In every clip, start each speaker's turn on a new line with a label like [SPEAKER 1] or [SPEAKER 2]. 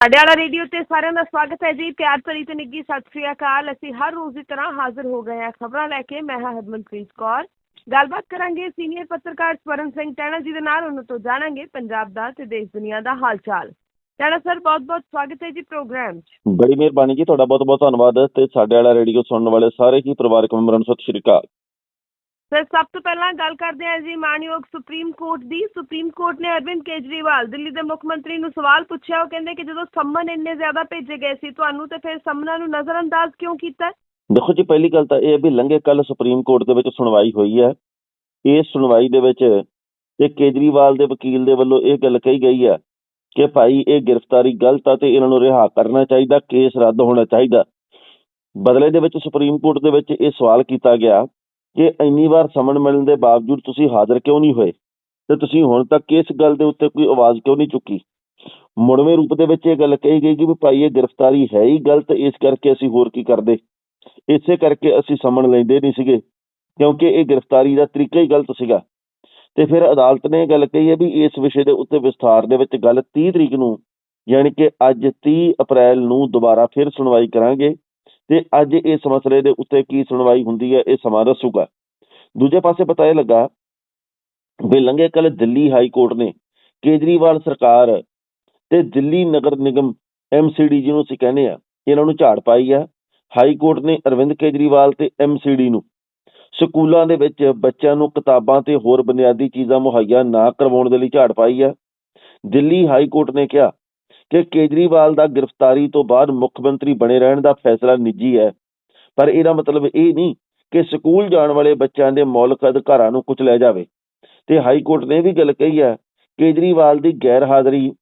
[SPEAKER 1] ਸਾਡੇ ਰੇਡੀਓ ਤੇ ਸਾਰਿਆਂ ਦਾ ਸਵਾਗਤ ਹੈ ਜੀ। ਪਿਆਰ ਭਰੀ ਤੇ ਨਿੱਗੀ ਸਤਿ ਸ੍ਰੀ ਅਕਾਲ। ਅਸੀਂ ਹਰ ਰੋਜ਼ ਦੀ ਤਰ੍ਹਾਂ ਹਾਜ਼ਰ ਹੋ ਗਏ ਹਾਂ। ਖਬਰਾਂ ਲੈ ਕੇ ਮੈਂ ਹਾਂ ਹਰਮਨਪ੍ਰੀਤ ਕੌਰ। ਗੱਲਬਾਤ ਕਰਾਂਗੇ ਸੀਨੀਅਰ ਪੱਤਰਕਾਰ ਸਵਰਨ ਸਿੰਘ ਟੈਣਾ ਜੀ ਦੇ ਨਾਲ। ਉਹਨਾਂ ਤੋਂ ਜਾਣਾਂਗੇ ਪੰਜਾਬ ਦਾ ਤੇ ਦੇਸ਼ ਦੁਨੀਆ ਦਾ ਹਾਲ ਚਾਲ ਟੈਣਾ ਸਰ ਬਹੁਤ ਬਹੁਤ ਸਵਾਗਤ ਹੈ ਜੀ ਪ੍ਰੋਗਰਾਮ 'ਚ।
[SPEAKER 2] ਬੜੀ ਮਿਹਰਬਾਨੀ ਜੀ। ਤੁਹਾਡਾ ਬਹੁਤ ਬਹੁਤ ਧੰਨਵਾਦ ਤੇ ਸਾਡੇ ਵਾਲਾ ਰੇਡੀਓ ਸੁਣਨ ਵਾਲੇ ਸਾਰੇ ਹੀ ਪਰਿਵਾਰਕ ਮੈਂਬਰਾਂ ਨੂੰ ਸਤਿ ਸ਼੍ਰੀ ਅਕਾਲ।
[SPEAKER 1] ਸਰ, ਸਭ ਤੋਂ ਪਹਿਲਾਂ ਗੱਲ ਕਰਦੇ ਹਾਂ ਜੀ ਮਾਨਯੋਗ ਸੁਪਰੀਮ ਕੋਰਟ ਦੀ। ਸੁਪਰੀਮ ਕੋਰਟ ਨੇ ਅਰਵਿੰਦ ਕੇਜਰੀਵਾਲ, ਦਿੱਲੀ ਦੇ ਮੁੱਖ ਮੰਤਰੀ ਨੂੰ ਸਵਾਲ ਪੁੱਛਿਆ। ਉਹ ਕਹਿੰਦੇ ਕਿ ਜਦੋਂ ਸੰਮਨ ਇੰਨੇ ਜ਼ਿਆਦਾ ਭੇਜੇ ਗਏ ਸੀ, ਤੁਹਾਨੂੰ ਤੇ ਫਿਰ ਸੰਮਨਾਂ ਨੂੰ ਨਜ਼ਰਅੰਦਾਜ਼ ਕਿਉਂ ਕੀਤਾ?
[SPEAKER 2] ਦੇਖੋ ਜੀ, ਪਹਿਲੀ ਗੱਲ ਤਾਂ ਇਹ ਹੈ ਵੀ ਲੰਘੇ ਕੱਲ ਸੁਪਰੀਮ ਕੋਰਟ ਦੇ ਵਿੱਚ ਸੁਣਵਾਈ ਹੋਈ ਹੈ। ਇਸ ਸੁਣਵਾਈ ਦੇ ਵਿੱਚ ਤੇ ਕੇਜਰੀਵਾਲ ਦੇ ਵਕੀਲ ਦੇ ਵੱਲੋਂ ਇਹ ਗੱਲ ਕਹੀ ਗਈ ਹੈ ਕਿ ਭਾਈ ਇਹ ਗ੍ਰਿਫਤਾਰੀ ਗਲਤ ਆ ਤੇ ਇਹਨਾਂ ਨੂੰ ਰਿਹਾ ਕਰਨਾ ਚਾਹੀਦਾ, ਕੇਸ ਰੱਦ ਹੋਣਾ ਚਾਹੀਦਾ। ਬਦਲੇ ਦੇ ਵਿੱਚ ਸੁਪਰੀਮ ਕੋਰਟ ਦੇ ਵਿੱਚ ਇਹ ਸਵਾਲ ਕੀਤਾ ਗਿਆ ਕਿ ਇੰਨੀ ਵਾਰ ਸਮਨ ਮਿਲਣ ਦੇ ਬਾਵਜੂਦ ਤੁਸੀਂ ਹਾਜ਼ਰ ਕਿਉਂ ਨਹੀਂ ਹੋਏ? ਤੇ ਤੁਸੀਂ ਹੁਣ ਤੱਕ ਇਸ ਗੱਲ ਦੇ ਉੱਤੇ ਕੋਈ ਆਵਾਜ਼ ਕਿਉਂ ਨਹੀਂ ਚੁੱਕੀ? ਮੁੜਵੇਂ ਰੂਪ ਦੇ ਵਿੱਚ ਇਹ ਗੱਲ ਕਹੀ ਗਈ ਕਿ ਵੀ ਭਾਈ ਇਹ ਗ੍ਰਿਫਤਾਰੀ ਹੈ ਹੀ ਗਲਤ, ਇਸ ਕਰਕੇ ਅਸੀਂ ਹੋਰ ਕੀ ਕਰਦੇ? ਇਸੇ ਕਰਕੇ ਅਸੀਂ ਸਮਨ ਲੈਂਦੇ ਨਹੀਂ ਸੀਗੇ, ਕਿਉਂਕਿ ਇਹ ਗ੍ਰਿਫਤਾਰੀ ਦਾ ਤਰੀਕਾ ਹੀ ਗਲਤ ਸੀਗਾ। ਤੇ ਫਿਰ ਅਦਾਲਤ ਨੇ ਇਹ ਗੱਲ ਕਹੀ ਹੈ ਵੀ ਇਸ ਵਿਸ਼ੇ ਦੇ ਉੱਤੇ ਵਿਸਥਾਰ ਦੇ ਵਿੱਚ ਗੱਲ 30 ਤਰੀਕ ਨੂੰ, ਯਾਨੀ ਕਿ ਅੱਜ 30 ਅਪ੍ਰੈਲ ਨੂੰ ਦੁਬਾਰਾ ਫਿਰ ਸੁਣਵਾਈ ਕਰਾਂਗੇ। ਤੇ ਅੱਜ ਇਸ ਮਸਲੇ ਦੇ ਉੱਤੇ ਕੀ ਸੁਣਵਾਈ ਹੁੰਦੀ ਹੈ, ਇਹ ਸਮਾਂ ਦੱਸੂਗਾ। ਦੂਜੇ ਪਾਸੇ ਪਤਾ ਇਹ ਲੱਗਾ ਵੀ ਲੰਘੇ ਕੱਲ ਦਿੱਲੀ ਹਾਈ ਕੋਰਟ ਨੇ ਕੇਜਰੀਵਾਲ ਸਰਕਾਰ ਤੇ ਦਿੱਲੀ ਨਗਰ ਨਿਗਮ ਐਮਸੀਡੀ ਜਿਹਨੂੰ ਅਸੀਂ ਕਹਿੰਦੇ ਆ ਇਹਨਾਂ ਨੂੰ ਝਾੜ ਪਾਈ ਆ। ਹਾਈ ਕੋਰਟ ਨੇ ਅਰਵਿੰਦ ਕੇਜਰੀਵਾਲ ਤੇ ਐਮਸੀਡੀ ਨੂੰ ਸਕੂਲਾਂ ਦੇ ਵਿੱਚ ਬੱਚਿਆਂ ਨੂੰ ਕਿਤਾਬਾਂ ਤੇ ਹੋਰ ਬੁਨਿਆਦੀ ਚੀਜ਼ਾਂ ਮੁਹੱਈਆ ਨਾ ਕਰਵਾਉਣ ਦੇ ਲਈ ਝਾੜ ਪਾਈ ਆ। ਦਿੱਲੀ ਹਾਈ ਕੋਰਟ ਨੇ ਕਿਹਾ ਕਿ ਕੇਜਰੀਵਾਲ ਦਾ ਗ੍ਰਿਫਤਾਰੀ ਤੋਂ ਬਾਅਦ ਮੁੱਖ ਮੰਤਰੀ ਬਣੇ ਰਹਿਣ ਦਾ ਫੈਸਲਾ ਨਿੱਜੀ ਹੈ। ਪਰ ਇਹਦਾ ਮਤਲਬ ਇਹ ਨਹੀਂ ਕਿ ਸਕੂਲ ਜਾਣ ਵਾਲੇ ਬੱਚਿਆਂ ਦੇ ਮੌਲਿਕ ਅਧਿਕਾਰਾਂ ਨੂੰ ਕੁਚਲਿਆ ਜਾਵੇ। ਤੇ ਹਾਈ ਕੋਰਟ ਨੇ ਵੀ ਗੱਲ ਕਹੀ ਹੈ, ਕੇਜਰੀਵਾਲ ਦੀ ਗੈਰ ਹਾਜ਼ਰੀ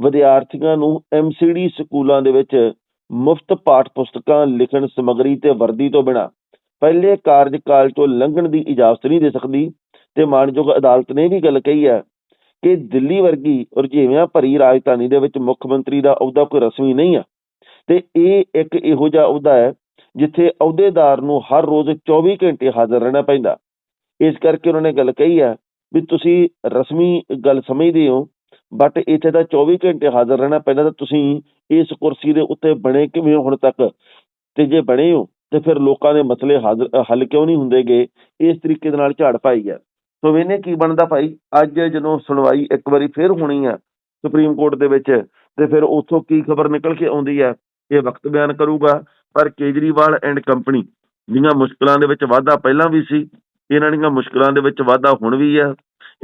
[SPEAKER 2] ਵਿਦਿਆਰਥੀਆਂ ਨੂੰ ਐਮਸੀਡੀ ਸਕੂਲਾਂ ਦੇ ਵਿੱਚ ਮੁਫਤ ਪਾਠ ਪੁਸਤਕਾਂ ਲਿਖਣ ਸਮੱਗਰੀ ਤੇ ਵਰਦੀ ਤੋਂ ਬਿਨਾ ਪਹਿਲੇ ਕਾਰਜਕਾਲ ਤੋਂ ਲੰਘਣ ਦੀ ਇਜਾਜ਼ਤ ਨਹੀਂ ਦੇ ਸਕਦੀ। ਤੇ ਮਾਨਯੋਗ ਅਦਾਲਤ ਨੇ ਵੀ ਗੱਲ ਕਹੀ ਹੈ ਕਿ ਦਿੱਲੀ ਵਰਗੀ ਰੁਝੇਵਿਆਂ ਭਰੀ ਰਾਜਧਾਨੀ ਦੇ ਵਿੱਚ ਮੁੱਖ ਮੰਤਰੀ ਦਾ ਅਹੁਦਾ ਕੋਈ ਰਸਮੀ ਨਹੀਂ ਆ। ਤੇ ਇਹ ਇੱਕ ਇਹੋ ਜਿਹਾ ਅਹੁਦਾ ਹੈ ਜਿੱਥੇ ਅਹੁਦੇਦਾਰ ਨੂੰ ਹਰ ਰੋਜ਼ 24 ਘੰਟੇ ਹਾਜ਼ਰ ਰਹਿਣਾ ਪੈਂਦਾ। ਇਸ ਕਰਕੇ ਉਹਨਾਂ ਨੇ ਗੱਲ ਕਹੀ ਹੈ ਵੀ ਤੁਸੀਂ ਰਸਮੀ ਗੱਲ ਸਮਝਦੇ ਹੋ ਬਟ ਇੱਥੇ ਤਾਂ 24 ਘੰਟੇ ਹਾਜ਼ਰ ਰਹਿਣਾ ਪੈਂਦਾ ਤਾਂ ਤੁਸੀਂ ਇਸ ਕੁਰਸੀ ਦੇ ਉੱਤੇ ਬਣੇ ਕਿਵੇਂ ਹੋ ਹੁਣ ਤੱਕ? ਤੇ ਜੇ ਬਣੇ ਹੋ, ਤੇ ਫਿਰ ਲੋਕਾਂ ਦੇ ਮਸਲੇ ਹਾਜ਼ਰ ਹੱਲ ਕਿਉਂ ਨਹੀਂ ਹੁੰਦੇਗੇ? ਇਸ ਤਰੀਕੇ ਦੇ ਨਾਲ ਝਾੜ ਪਾਈ ਹੈ। ਸੋ ਵੇਨੇ ਕੀ ਬਣਦਾ ਭਾਈ? ਅੱਜ ਜਦੋਂ ਸੁਣਵਾਈ ਇੱਕ ਵਾਰੀ ਫੇਰ ਹੋਣੀ ਆ ਸੁਪਰੀਮ ਕੋਰਟ ਦੇ ਵਿੱਚ ਤੇ ਫਿਰ ਉੱਥੋਂ ਕੀ ਖਬਰ ਨਿਕਲ ਕੇ ਆਉਂਦੀ ਹੈ ਇਹ ਵਕਤ ਬਿਆਨ ਕਰੂਗਾ, ਪਰ ਕੇਜਰੀਵਾਲ ਐਂਡ ਕੰਪਨੀ ਦੀਆਂ ਮੁਸ਼ਕਲਾਂ ਦੇ ਵਿੱਚ ਵਾਧਾ ਪਹਿਲਾਂ ਵੀ ਸੀ, ਇਹਨਾਂ ਦੀਆਂ ਮੁਸ਼ਕਲਾਂ ਦੇ ਵਿੱਚ ਵਾਧਾ ਹੁਣ ਵੀ ਹੈ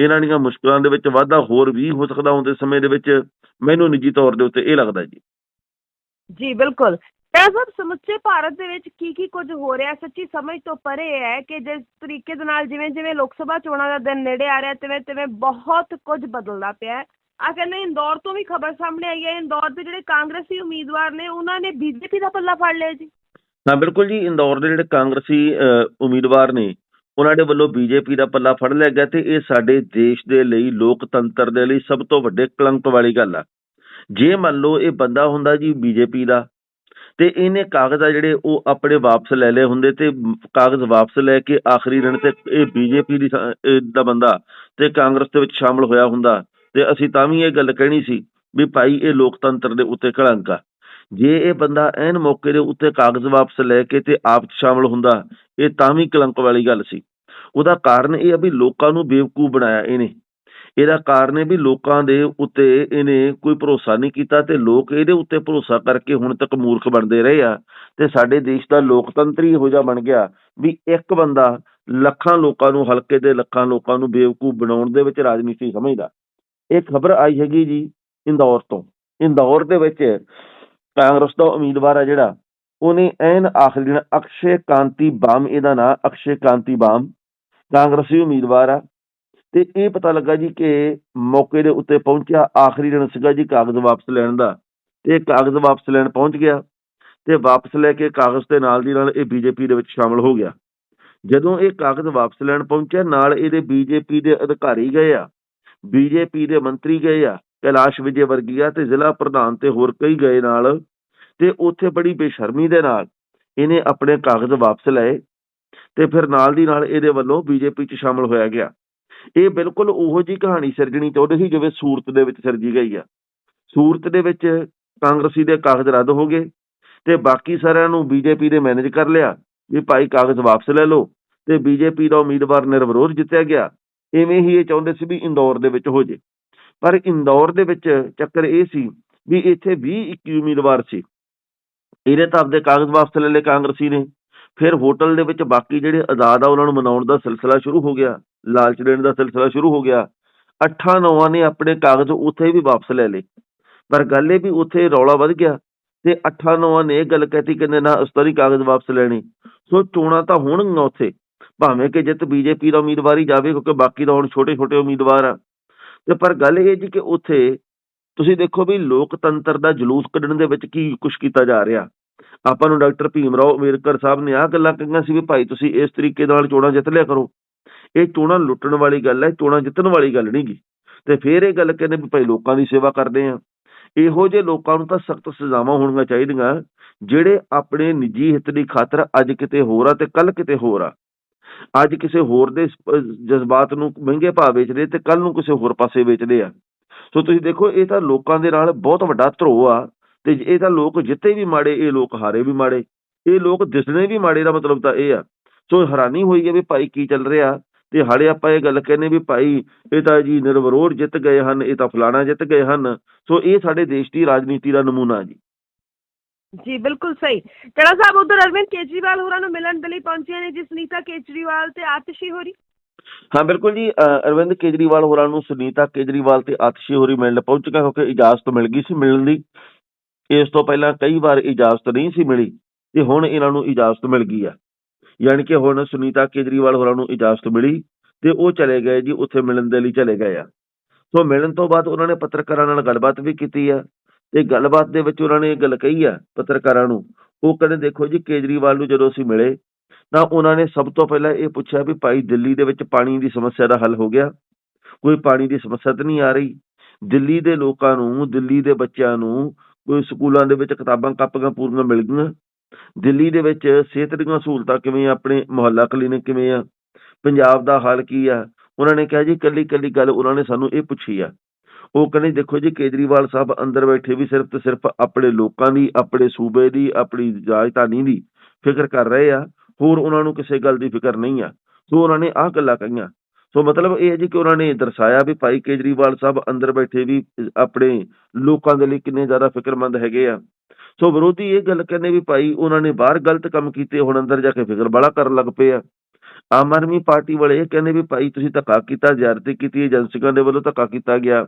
[SPEAKER 2] ਇਹਨਾਂ ਦੀਆਂ ਮੁਸ਼ਕਲਾਂ ਦੇ ਵਿੱਚ ਵਾਧਾ ਹੋਰ ਵੀ ਹੋ ਸਕਦਾ ਆਉਂਦੇ ਸਮੇਂ ਦੇ ਵਿੱਚ, ਮੈਨੂੰ ਨਿੱਜੀ ਤੌਰ ਦੇ ਉੱਤੇ ਇਹ ਲੱਗਦਾ ਜੀ।
[SPEAKER 1] ਜੀ, ਬਿਲਕੁਲ। ਇਹ ਸਭ ਸਮੁੱਚੇ ਭਾਰਤ ਦੇ ਵਿੱਚ ਕੀ ਕੀ ਕੁਝ ਹੋ ਰਿਹਾ? ਸੱਚੀ ਸਮਝ ਤੋਂ ਪਰੇ ਹੈ ਕਿ ਜਿਸ ਤਰੀਕੇ ਦੇ ਨਾਲ ਜਿਵੇਂ ਜਿਵੇਂ ਲੋਕ ਸਭਾ ਚੋਣਾਂ ਦਾ ਦਿਨ ਨੇੜੇ ਆ ਰਿਹਾ ਤਿਵੇਂ ਤਿਵੇਂ ਬਹੁਤ ਕੁਝ ਬਦਲਦਾ ਪਿਆ ਆ ਕਹਿੰਦੇ ਇੰਦੌਰ ਤੋਂ ਵੀ ਖਬਰ ਸਾਹਮਣੇ ਆਈ ਹੈ। ਇੰਦੌਰ ਦੇ ਜਿਹੜੇ ਕਾਂਗਰਸੀ ਉਮੀਦਵਾਰ ਨੇ ਉਹਨਾਂ ਨੇ ਬੀਜੇਪੀ ਦਾ ਪੱਲਾ ਫੜ ਲਿਆ ਜੀ।
[SPEAKER 2] ਹਾਂ ਬਿਲਕੁਲ ਜੀ ਇੰਦੌਰ ਦੇ ਜਿਹੜੇ ਕਾਂਗਰਸੀ ਅ, ਉਮੀਦਵਾਰ ਨੇ ਉਹਨਾਂ ਦੇ ਵੱਲੋਂ ਬੀਜੇਪੀ ਦਾ ਪੱਲਾ ਫੜ ਲਿਆ ਗਿਆ ਤੇ ਇਹ ਸਾਡੇ ਦੇਸ਼ ਦੇ ਲਈ ਲੋਕਤੰਤਰ ਦੇ ਲਈ ਸਭ ਤੋਂ ਵੱਡੇ ਕਲੰਕ ਵਾਲੀ ਗੱਲ ਆ। ਜੇ ਮੰਨ ਲਓ ਇਹ ਬੰਦਾ ਹੁੰਦਾ ਜੀ ਬੀਜੇਪੀ ਦਾ ਤੇ ਇਹਨੇ ਕਾਗਜ਼ ਆ ਜਿਹੜੇ ਉਹ ਆਪਣੇ ਵਾਪਸ ਲੈ ਲਏ ਹੁੰਦੇ ਤੇ ਕਾਗਜ਼ ਵਾਪਸ ਲੈ ਕੇ ਆਖਰੀ ਦਿਨ ਤੇ ਇਹ ਬੀਜੇਪੀ ਦੀ ਥਾਂ- ਇਹ ਦਾ ਬੰਦਾ ਤੇ ਕਾਂਗਰਸ ਦੇ ਵਿੱਚ ਸ਼ਾਮਲ ਹੋਇਆ ਹੁੰਦਾ ਤੇ ਅਸੀਂ ਤਾਂ ਵੀ ਇਹ ਗੱਲ ਕਹਿਣੀ ਸੀ ਵੀ ਭਾਈ ਇਹ ਲੋਕਤੰਤਰ ਦੇ ਉੱਤੇ ਕਲੰਕ ਆ। ਜੇ ਇਹ ਬੰਦਾ ਐਨ ਮੌਕੇ ਦੇ ਉੱਤੇ ਕਾਗਜ਼ ਵਾਪਸ ਲੈ ਕੇ ਤੇ ਆਪ 'ਚ ਸ਼ਾਮਲ ਹੁੰਦਾ, ਇਹ ਤਾਂ ਵੀ ਕਲੰਕ ਵਾਲੀ ਗੱਲ ਸੀ। ਉਹਦਾ ਕਾਰਨ ਇਹ ਆ ਵੀ ਲੋਕਾਂ ਨੂੰ ਬੇਵਕੂਫ ਬਣਾਇਆ ਇਹਨੇ। ਇਹਦਾ ਕਾਰਨ ਇਹ ਵੀ ਲੋਕਾਂ ਦੇ ਉੱਤੇ ਇਹਨੇ ਕੋਈ ਭਰੋਸਾ ਨਹੀਂ ਕੀਤਾ ਤੇ ਲੋਕ ਇਹਦੇ ਉੱਤੇ ਭਰੋਸਾ ਕਰਕੇ ਹੁਣ ਤੱਕ ਮੂਰਖ ਬਣਦੇ ਰਹੇ ਆ ਤੇ ਸਾਡੇ ਦੇਸ਼ ਦਾ ਲੋਕਤੰਤਰ ਹੀ ਇਹੋ ਜਿਹਾ ਬਣ ਗਿਆ ਵੀ ਇੱਕ ਬੰਦਾ ਲੱਖਾਂ ਲੋਕਾਂ ਨੂੰ ਹਲਕੇ ਦੇ ਲੱਖਾਂ ਲੋਕਾਂ ਨੂੰ ਬੇਵਕੂਫ ਬਣਾਉਣ ਦੇ ਵਿੱਚ ਰਾਜਨੀਤੀ ਸਮਝਦਾ। ਇਹ ਖਬਰ ਆਈ ਹੈਗੀ ਜੀ ਇੰਦੌਰ ਤੋਂ। ਇੰਦੌਰ ਦੇ ਵਿੱਚ ਕਾਂਗਰਸ ਦਾ ਉਮੀਦਵਾਰ ਆ ਜਿਹੜਾ, ਉਹਨੇ ਐਨ ਆਖਰੀ ਦਿਨ ਅਕਸ਼ੇ ਕਾਂਤੀ ਬਾਮ, ਇਹਦਾ ਨਾਂ ਅਕਸ਼ੇ ਕਾਂਤੀ ਬਾਮ, ਕਾਂਗਰਸੀ ਉਮੀਦਵਾਰ ਆ। ਤੇ ਇਹ ਪਤਾ ਲੱਗਾ ਜੀ ਕਿ ਮੌਕੇ ਦੇ ਉੱਤੇ ਪਹੁੰਚਿਆ ਆਖਰੀ ਦਿਨ ਸੀਗਾ ਜੀ ਕਾਗਜ਼ ਵਾਪਸ ਲੈਣ ਦਾ ਤੇ ਇਹ ਕਾਗਜ਼ ਵਾਪਸ ਲੈਣ ਪਹੁੰਚ ਗਿਆ ਤੇ ਵਾਪਸ ਲੈ ਕੇ ਕਾਗਜ਼ ਦੇ ਨਾਲ ਦੀ ਨਾਲ ਇਹ ਬੀਜੇਪੀ ਦੇ ਵਿੱਚ ਸ਼ਾਮਲ ਹੋ ਗਿਆ। ਜਦੋਂ ਇਹ ਕਾਗਜ਼ ਵਾਪਸ ਲੈਣ ਪਹੁੰਚਿਆ, ਨਾਲ ਇਹਦੇ ਬੀਜੇਪੀ ਦੇ ਅਧਿਕਾਰੀ ਗਏ ਆ ਬੀਜੇਪੀ ਦੇ ਮੰਤਰੀ ਗਏ ਆ, ਕੈਲਾਸ਼ ਵਿਜੇ ਵਰਗੀਆ ਤੇ ਜ਼ਿਲ੍ਹਾ ਪ੍ਰਧਾਨ ਤੇ ਹੋਰ ਕਈ ਗਏ ਨਾਲ ਤੇ ਉੱਥੇ ਬੜੀ ਬੇਸ਼ਰਮੀ ਦੇ ਨਾਲ ਇਹਨੇ ਆਪਣੇ ਕਾਗਜ਼ ਵਾਪਸ ਲਏ ਤੇ ਫਿਰ ਨਾਲ ਦੀ ਨਾਲ ਇਹਦੇ ਵੱਲੋਂ ਬੀਜੇਪੀ 'ਚ ਸ਼ਾਮਲ ਹੋਇਆ ਗਿਆ। ਇਹ ਬਿਲਕੁਲ ਉਹੋ ਜੀ ਕਹਾਣੀ ਸਿਰਜਣੀ ਚਾਹੁੰਦੇ ਸੀ ਜਿਵੇਂ ਸੂਰਤ ਦੇ ਵਿੱਚ ਸਿਰਜੀ ਗਈ ਆ। ਸੂਰਤ ਦੇ ਵਿੱਚ ਕਾਂਗਰਸੀ ਦੇ ਕਾਗਜ਼ ਰੱਦ ਹੋ ਗਏ ਤੇ ਬਾਕੀ ਸਾਰਿਆਂ ਨੂੰ ਬੀਜੇਪੀ ਨੇ ਮੈਨੇਜ ਕਰ ਲਿਆ ਵੀ ਭਾਈ ਕਾਗਜ਼ ਵਾਪਸ ਲੈ ਲਓ ਤੇ ਬੀਜੇਪੀ ਦਾ ਉਮੀਦਵਾਰ ਨਿਰਵਿਰੋਧ ਜਿੱਤਿਆ ਗਿਆ। ਇਵੇਂ ਹੀ ਇਹ ਚਾਹੁੰਦੇ ਸੀ ਵੀ ਇੰਦੌਰ ਦੇ ਵਿੱਚ ਹੋ ਜੇ। ਪਰ ਇੰਦੌਰ ਦੇ ਵਿੱਚ ਚੱਕਰ ਇਹ ਸੀ ਵੀ ਇੱਥੇ 20 21 ਉਮੀਦਵਾਰ ਸੀ। ਇਹਦੇ ਤਾਂ ਆਪਦੇ ਕਾਗਜ਼ ਵਾਪਸ ਲੈ ਲਏ ਕਾਂਗਰਸੀ ਨੇ। ਫਿਰ ਹੋਟਲ ਦੇ ਵਿੱਚ ਬਾਕੀ ਜਿਹੜੇ ਆਜ਼ਾਦ ਆ ਉਹਨਾਂ ਨੂੰ ਮਨਾਉਣ ਦਾ ਸਿਲਸਿਲਾ ਸ਼ੁਰੂ ਹੋ ਗਿਆ। ਲਾਲਚ ਦੇਣ ਦਾ ਸਿਲਸਿਲਾ ਸ਼ੁਰੂ ਹੋ ਗਿਆ। ਅੱਠਾਂ ਨੌਵਾਂ ਨੇ ਆਪਣੇ ਕਾਗਜ਼ ਉੱਥੇ ਵੀ ਵਾਪਸ ਲੈ ਲਏ। ਪਰ ਗੱਲ ਇਹ ਵੀ ਉੱਥੇ ਰੌਲਾ ਵੱਧ ਗਿਆ ਤੇ ਅੱਠਾਂ ਨੌਵਾਂ ਨੇ ਇਹ ਗੱਲ ਕਹਿਤੀ ਕਹਿੰਦੇ ਨਾ ਉਸ ਤਰ੍ਹਾਂ ਹੀ ਕਾਗਜ਼ ਵਾਪਸ ਲੈਣੇ। ਸੋ ਚੋਣਾਂ ਤਾਂ ਹੋਣਗੀਆਂ ਉੱਥੇ। ਭਾਵੇਂ ਕਿ ਜਿੱਤ ਬੀਜੇਪੀ ਦਾ ਉਮੀਦਵਾਰ ਹੀ ਜਾਵੇ, ਕਿਉਂਕਿ ਬਾਕੀ ਤਾਂ ਹੁਣ ਛੋਟੇ ਛੋਟੇ ਉਮੀਦਵਾਰ ਆ। ਤੇ ਪਰ ਗੱਲ ਇਹ ਜੀ ਕਿ ਉੱਥੇ ਤੁਸੀਂ ਦੇਖੋ ਵੀ ਲੋਕਤੰਤਰ ਦਾ ਜਲੂਸ ਕੱਢਣ ਦੇ ਵਿੱਚ ਕੀ ਕੁਝ ਕੀਤਾ ਜਾ ਰਿਹਾ। ਆਪਾਂ ਨੂੰ ਡਾਕਟਰ ਭੀਮ ਰਾਓ ਅੰਬੇਦਕਰ ਸਾਹਿਬ ਨੇ ਆਹ ਗੱਲਾਂ ਕਹੀਆਂ ਸੀ ਵੀ ਭਾਈ ਤੁਸੀਂ ਇਸ ਤਰੀਕੇ ਨਾਲ ਚੋਣਾਂ ਜਿੱਤ ਲਿਆ ਕਰੋ। ਇਹ ਚੋਣਾਂ ਲੁੱਟਣ ਵਾਲੀ ਗੱਲ ਹੈ ਚੋਣਾਂ ਜਿੱਤਣ ਵਾਲੀ ਗੱਲ ਨਹੀਂਗੀ ਤੇ ਫਿਰ ਇਹ ਗੱਲ ਕਹਿੰਦੇ ਵੀ ਭਾਈ ਲੋਕਾਂ ਦੀ ਸੇਵਾ ਕਰਦੇ ਆ। ਇਹੋ ਜਿਹੇ ਲੋਕਾਂ ਨੂੰ ਤਾਂ ਸਖਤ ਸਜ਼ਾਵਾਂ ਹੋਣੀਆਂ ਚਾਹੀਦੀਆਂ, ਜਿਹੜੇ ਆਪਣੇ ਨਿੱਜੀ ਹਿੱਤ ਦੀ ਖਾਤਰ ਅੱਜ ਕਿਤੇ ਹੋਰ ਆ ਤੇ ਕੱਲ ਕਿਤੇ ਹੋਰ ਆ। ਅੱਜ ਕਿਸੇ ਹੋਰ ਦੇ ਜਜ਼ਬਾਤ ਨੂੰ ਮਹਿੰਗੇ ਭਾਅ ਵੇਚਦੇ ਤੇ ਕੱਲ ਨੂੰ ਕਿਸੇ ਹੋਰ ਪਾਸੇ ਵੇਚਦੇ ਆ। ਸੋ ਤੁਸੀਂ ਦੇਖੋ, ਇਹ ਤਾਂ ਲੋਕਾਂ ਦੇ ਨਾਲ ਬਹੁਤ ਵੱਡਾ ਧਰੋ ਆ ਤੇ ਇਹ ਤਾਂ ਲੋਕ ਜਿੱਤੇ ਵੀ ਮਾੜੇ, ਇਹ ਲੋਕ ਹਾਰੇ ਵੀ ਮਾੜੇ। ਇਹ ਲੋਕ ਦਿਸਣੇ ਵੀ ਮਾੜੇ ਦਾ ਮਤਲਬ ਤਾਂ ਇਹ ਆ। ਸੋ ਹੈਰਾਨੀ ਹੋਈ ਹੈ ਵੀ ਭਾਈ ਕੀ ਚੱਲ ਰਿਹਾ ਤੇ ਹਾਲੇ ਆਪਾਂ ਇਹ ਗੱਲ ਕਹਿੰਦੇ ਵੀ ਭਾਈ ਇਹ ਤਾਂ ਜੀ ਨਿਰਵਿਰੋਧ ਜਿੱਤ ਗਏ ਹਨ ਇਹ ਤਾਂ ਫਲਾਣਾ ਜਿੱਤ ਗਏ ਹਨ ਸੋ ਇਹ ਸਾਡੇ ਦੇਸ਼ ਦੀ ਰਾਜਨੀਤੀ ਦਾ ਨਮੂਨਾ ਜੀ।
[SPEAKER 1] ਜੀ ਬਿਲਕੁਲ ਸਹੀ। ਟੜਾ ਸਾਹਿਬ ਉਧਰ ਅਰਵਿੰਦ ਕੇਜਰੀਵਾਲ ਹੋਰਾਂ ਨੂੰ ਮਿਲਣ ਦੇ ਲਈ ਪਹੁੰਚੀਆਂ ਨੇ ਜੀ ਸੁਨੀਤਾ ਕੇਜਰੀਵਾਲ ਤੇ ਆਤਿਸ਼ੀ ਹੋਰੀ।
[SPEAKER 2] ਹਾਂ ਬਿਲਕੁਲ ਜੀ ਅਰਵਿੰਦ ਕੇਜਰੀਵਾਲ ਹੋਰਾਂ ਨੂੰ ਸੁਨੀਤਾ ਕੇਜਰੀਵਾਲ ਤੇ ਆਤਸ਼ੀ ਹੋਰੀ ਮਿਲਣ ਪਹੁੰਚ ਗਏ ਕਿਉਂਕਿ ਇਜਾਜ਼ਤ ਮਿਲ ਗਈ ਸੀ ਮਿਲਣ ਦੀ। ਇਸ ਤੋਂ ਪਹਿਲਾਂ ਕਈ ਵਾਰ ਇਜਾਜ਼ਤ ਨਹੀਂ ਸੀ ਮਿਲੀ ਤੇ ਹੁਣ ਇਹਨਾਂ ਨੂੰ ਇਜਾਜ਼ਤ ਮਿਲ ਗਈ ਆ। ਯਾਨੀ ਕਿ ਹੁਣ ਸੁਨੀਤਾ ਕੇਜਰੀਵਾਲ ਹੋਰਾਂ ਨੂੰ ਇਜਾਜ਼ਤ ਮਿਲੀ ਤੇ ਉਹ ਚਲੇ ਗਏ ਜੀ, ਉੱਥੇ ਮਿਲਣ ਦੇ ਲਈ ਚਲੇ ਗਏ ਆ। ਸੋ ਮਿਲਣ ਤੋਂ ਬਾਅਦ ਉਹਨਾਂ ਨੇ ਪੱਤਰਕਾਰਾਂ ਨਾਲ ਗੱਲਬਾਤ ਵੀ ਕੀਤੀ ਆ ਤੇ ਗੱਲਬਾਤ ਦੇ ਵਿੱਚ ਉਹਨਾਂ ਨੇ ਇਹ ਗੱਲ ਕਹੀ ਆ ਪੱਤਰਕਾਰਾਂ ਨੂੰ, ਉਹ ਕਹਿੰਦੇ ਦੇਖੋ ਜੀ, ਕੇਜਰੀਵਾਲ ਨੂੰ ਜਦੋਂ ਅਸੀਂ ਮਿਲੇ ਤਾਂ ਉਹਨਾਂ ਨੇ ਸਭ ਤੋਂ ਪਹਿਲਾਂ ਇਹ ਪੁੱਛਿਆ ਵੀ ਭਾਈ ਦਿੱਲੀ ਦੇ ਵਿੱਚ ਪਾਣੀ ਦੀ ਸਮੱਸਿਆ ਦਾ ਹੱਲ ਹੋ ਗਿਆ। ਕੋਈ ਪਾਣੀ ਦੀ ਸਮੱਸਿਆ ਤਾਂ ਨਹੀਂ ਆ ਰਹੀ। ਦਿੱਲੀ ਦੇ ਲੋਕਾਂ ਨੂੰ, ਦਿੱਲੀ ਦੇ ਬੱਚਿਆਂ ਨੂੰ ਕੋਈ ਸਕੂਲਾਂ ਦੇ ਵਿੱਚ ਕਿਤਾਬਾਂ ਕਾਪੀਆਂ ਪੂਰੀਆਂ ਮਿਲ ਗਈਆਂ। ਦਿੱਲੀ ਦੇ ਵਿੱਚ ਸਿਹਤ ਦੀਆਂ ਸਹੂਲਤਾਂ ਕਿਵੇਂ ਆ? ਆਪਣੇ ਮੁਹੱਲਾ ਕਲੀਨਿਕ ਕਿਵੇਂ ਆ? ਪੰਜਾਬ ਦਾ ਹਾਲ ਕੀ ਆ? ਉਹਨਾਂ ਨੇ ਕਿਹਾ ਜੀ ਕੱਲੀ ਕੱਲੀ ਗੱਲ ਉਹਨਾਂ ਨੇ ਸਾਨੂੰ ਇਹ ਪੁੱਛੀ ਆ। ਉਹ ਕਹਿੰਦੇ, ਦੇਖੋ ਜੀ, ਕੇਜਰੀਵਾਲ ਸਾਹਿਬ ਅੰਦਰ ਬੈਠੇ ਵੀ ਸਿਰਫ ਤੇ ਸਿਰਫ ਆਪਣੇ ਲੋਕਾਂ ਦੀ, ਆਪਣੇ ਸੂਬੇ ਦੀ, ਆਪਣੀ ਰਾਜਧਾਨੀ ਦੀ ਫਿਕਰ ਕਰ ਰਹੇ ਆ। ਹੋਰ ਉਹਨਾਂ ਨੂੰ ਕਿਸੇ ਗੱਲ ਦੀ ਫਿਕਰ ਨਹੀਂ ਆ। ਸੋ ਉਹਨਾਂ ਨੇ ਆਹ ਗੱਲਾਂ ਕਹੀਆਂ। ਸੋ ਮਤਲਬ ਇਹ ਹੈ ਜੀ ਕਿ ਉਹਨਾਂ ਨੇ ਦਰਸਾਇਆ ਵੀ ਭਾਈ ਕੇਜਰੀਵਾਲ ਸਾਹਿਬ ਅੰਦਰ ਬੈਠੇ ਵੀ ਆਪਣੇ ਲੋਕਾਂ ਦੇ ਲਈ ਕਿੰਨੇ ਜ਼ਿਆਦਾ ਫਿਕਰਮੰਦ ਹੈਗੇ ਆ। ਸੋ ਵਿਰੋਧੀ ਇਹ ਗੱਲ ਕਹਿੰਦੇ ਵੀ ਭਾਈ ਉਹਨਾਂ ਨੇ ਬਾਹਰ ਗਲਤ ਕੰਮ ਕੀਤੇ, ਹੁਣ ਅੰਦਰ ਜਾ ਕੇ ਫਿਕਰ ਬੜਾ ਕਰਨ ਲੱਗ ਪਏ ਆ। ਆਮ ਆਦਮੀ ਪਾਰਟੀ ਵਾਲੇ ਇਹ ਕਹਿੰਦੇ ਵੀ ਭਾਈ ਤੁਸੀਂ ਧੱਕਾ ਕੀਤਾ ਜ਼ਿਆਦਤੀ ਕੀਤੀ, ਏਜੰਸੀਆਂ ਦੇ ਵੱਲੋਂ ਧੱਕਾ ਕੀਤਾ ਗਿਆ,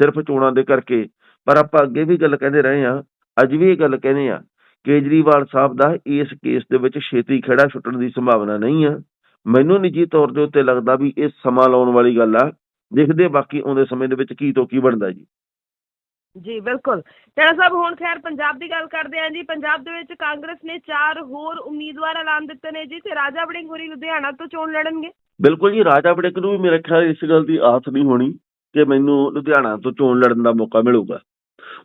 [SPEAKER 2] ਸਿਰਫ ਚੋਣਾਂ ਦੇ ਕਰਕੇ। ਪਰ ਆਪਾਂ ਅੱਗੇ ਵੀ ਗੱਲ ਕਹਿੰਦੇ ਰਹੇ ਆ ਅੱਜ ਵੀ ਇਹ ਗੱਲ ਕਹਿੰਦੇ ਆ ਕੇਜਰੀਵਾਲ ਸਾਹਿਬ ਦਾ ਇਸ ਕੇਸ ਦੇ ਵਿੱਚ ਛੇਤੀ ਖੜਾ ਛੁੱਟਣ ਦੀ ਸੰਭਾਵਨਾ ਨਹੀਂ ਆ। ਮੈਨੂੰ ਨਿੱਜੀ ਤੌਰ ਦੇ ਉੱਤੇ ਲੱਗਦਾ ਵੀ ਇਹ ਸਮਾਂ ਲਾਉਣ ਵਾਲੀ ਗੱਲ ਆ। ਦੇਖਦੇ ਬਾਕੀ ਆਉਂਦੇ ਸਮੇਂ ਦੇ ਵਿੱਚ ਕੀ ਤੋਂ ਕੀ ਬਣਦਾ ਜੀ।
[SPEAKER 1] ਜੀ, ਬਿਲਕੁਲ। ਟੜਾ ਸਾਹਿਬ, ਹੁਣ ਖੈਰ ਪੰਜਾਬ ਦੀ ਗੱਲ ਕਰਦੇ ਆਂ ਜੀ। ਪੰਜਾਬ ਦੇ ਵਿੱਚ ਕਾਂਗਰਸ ਨੇ ਚਾਰ ਹੋਰ ਉਮੀਦਵਾਰ ਐਲਾਨ ਦਿੱਤੇ ਨੇ ਜੀ। ਤੇ ਰਾਜਾ ਵੜਿੰਗ ਹੋਰੀ ਲੁਧਿਆਣਾ ਤੋਂ ਚੋਣ ਲੜਨਗੇ?
[SPEAKER 2] ਬਿਲਕੁਲ ਜੀ, ਰਾਜਾ ਵੜਿੰਗ ਨੂੰ ਵੀ ਮੇਰੇ ਖਿਆਲ ਇਸ ਗੱਲ ਦੀ ਆਸ ਨਹੀਂ ਹੋਣੀ ਕਿ ਮੈਨੂੰ ਲੁਧਿਆਣਾ ਤੋਂ ਚੋਣ ਲੜਨ ਦਾ ਮੌਕਾ ਮਿਲੂਗਾ।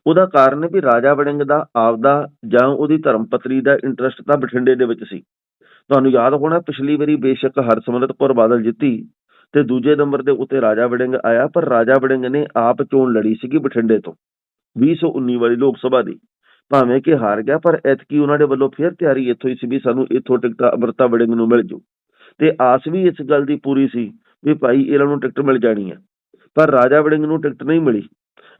[SPEAKER 2] ਉਹਦਾ ਕਾਰਨ ਵੀ ਰਾਜਾ ਵੜਿੰਗ ਦਾ ਆਪਦਾ ਜਾਂ ਉਹਦੀ ਧਰਮ ਪਤਨੀ ਦਾ ਇੰਟਰਸਟ ਤਾਂ ਬਠਿੰਡੇ ਦੇ ਵਿੱਚ ਸੀ। ਤੁਹਾਨੂੰ ਯਾਦ ਹੋਣਾ, ਪਿਛਲੀ ਵਾਰੀ ਬੇਸ਼ੱਕ ਹਰਸਿਮਰਤ ਕੌਰ ਬਾਦਲ ਜਿੱਤੀ ਤੇ ਦੂਜੇ ਨੰਬਰ ਦੇ ਉੱਤੇ ਰਾਜਾ ਵੜਿੰਗ ਆਇਆ, ਪਰ ਰਾਜਾ ਵੜਿੰਗ ਨੇ ਆਪ ਚੋਣ ਲੜੀ ਸੀਗੀ ਬਠਿੰਡੇ ਤੋਂ। 2019 ਵਾਲੀ ਲੋਕ ਸਭਾ ਦੀ। ਭਾਵੇਂ ਕਿ ਹਾਰ ਗਿਆ, ਪਰ ਐਤਕੀ ਉਹਨਾਂ ਦੇ ਵੱਲੋਂ ਫਿਰ ਤਿਆਰੀ ਇੱਥੋਂ ਹੀ ਸੀ ਵੀ ਸਾਨੂੰ ਇੱਥੋਂ ਟਿਕਟ, ਅਮਰਤਾ ਵੜਿੰਗ ਨੂੰ ਮਿਲ ਜੂ ਤੇ ਆਸ ਵੀ ਇਸ ਗੱਲ ਦੀ ਪੂਰੀ ਸੀ ਵੀ ਭਾਈ ਇਹਨਾਂ ਨੂੰ ਟਿਕਟ ਮਿਲ ਜਾਣੀ ਹੈ ਪਰ ਰਾਜਾ ਵੜਿੰਗ ਨੂੰ ਟਿਕਟ ਨਹੀਂ ਮਿਲੀ।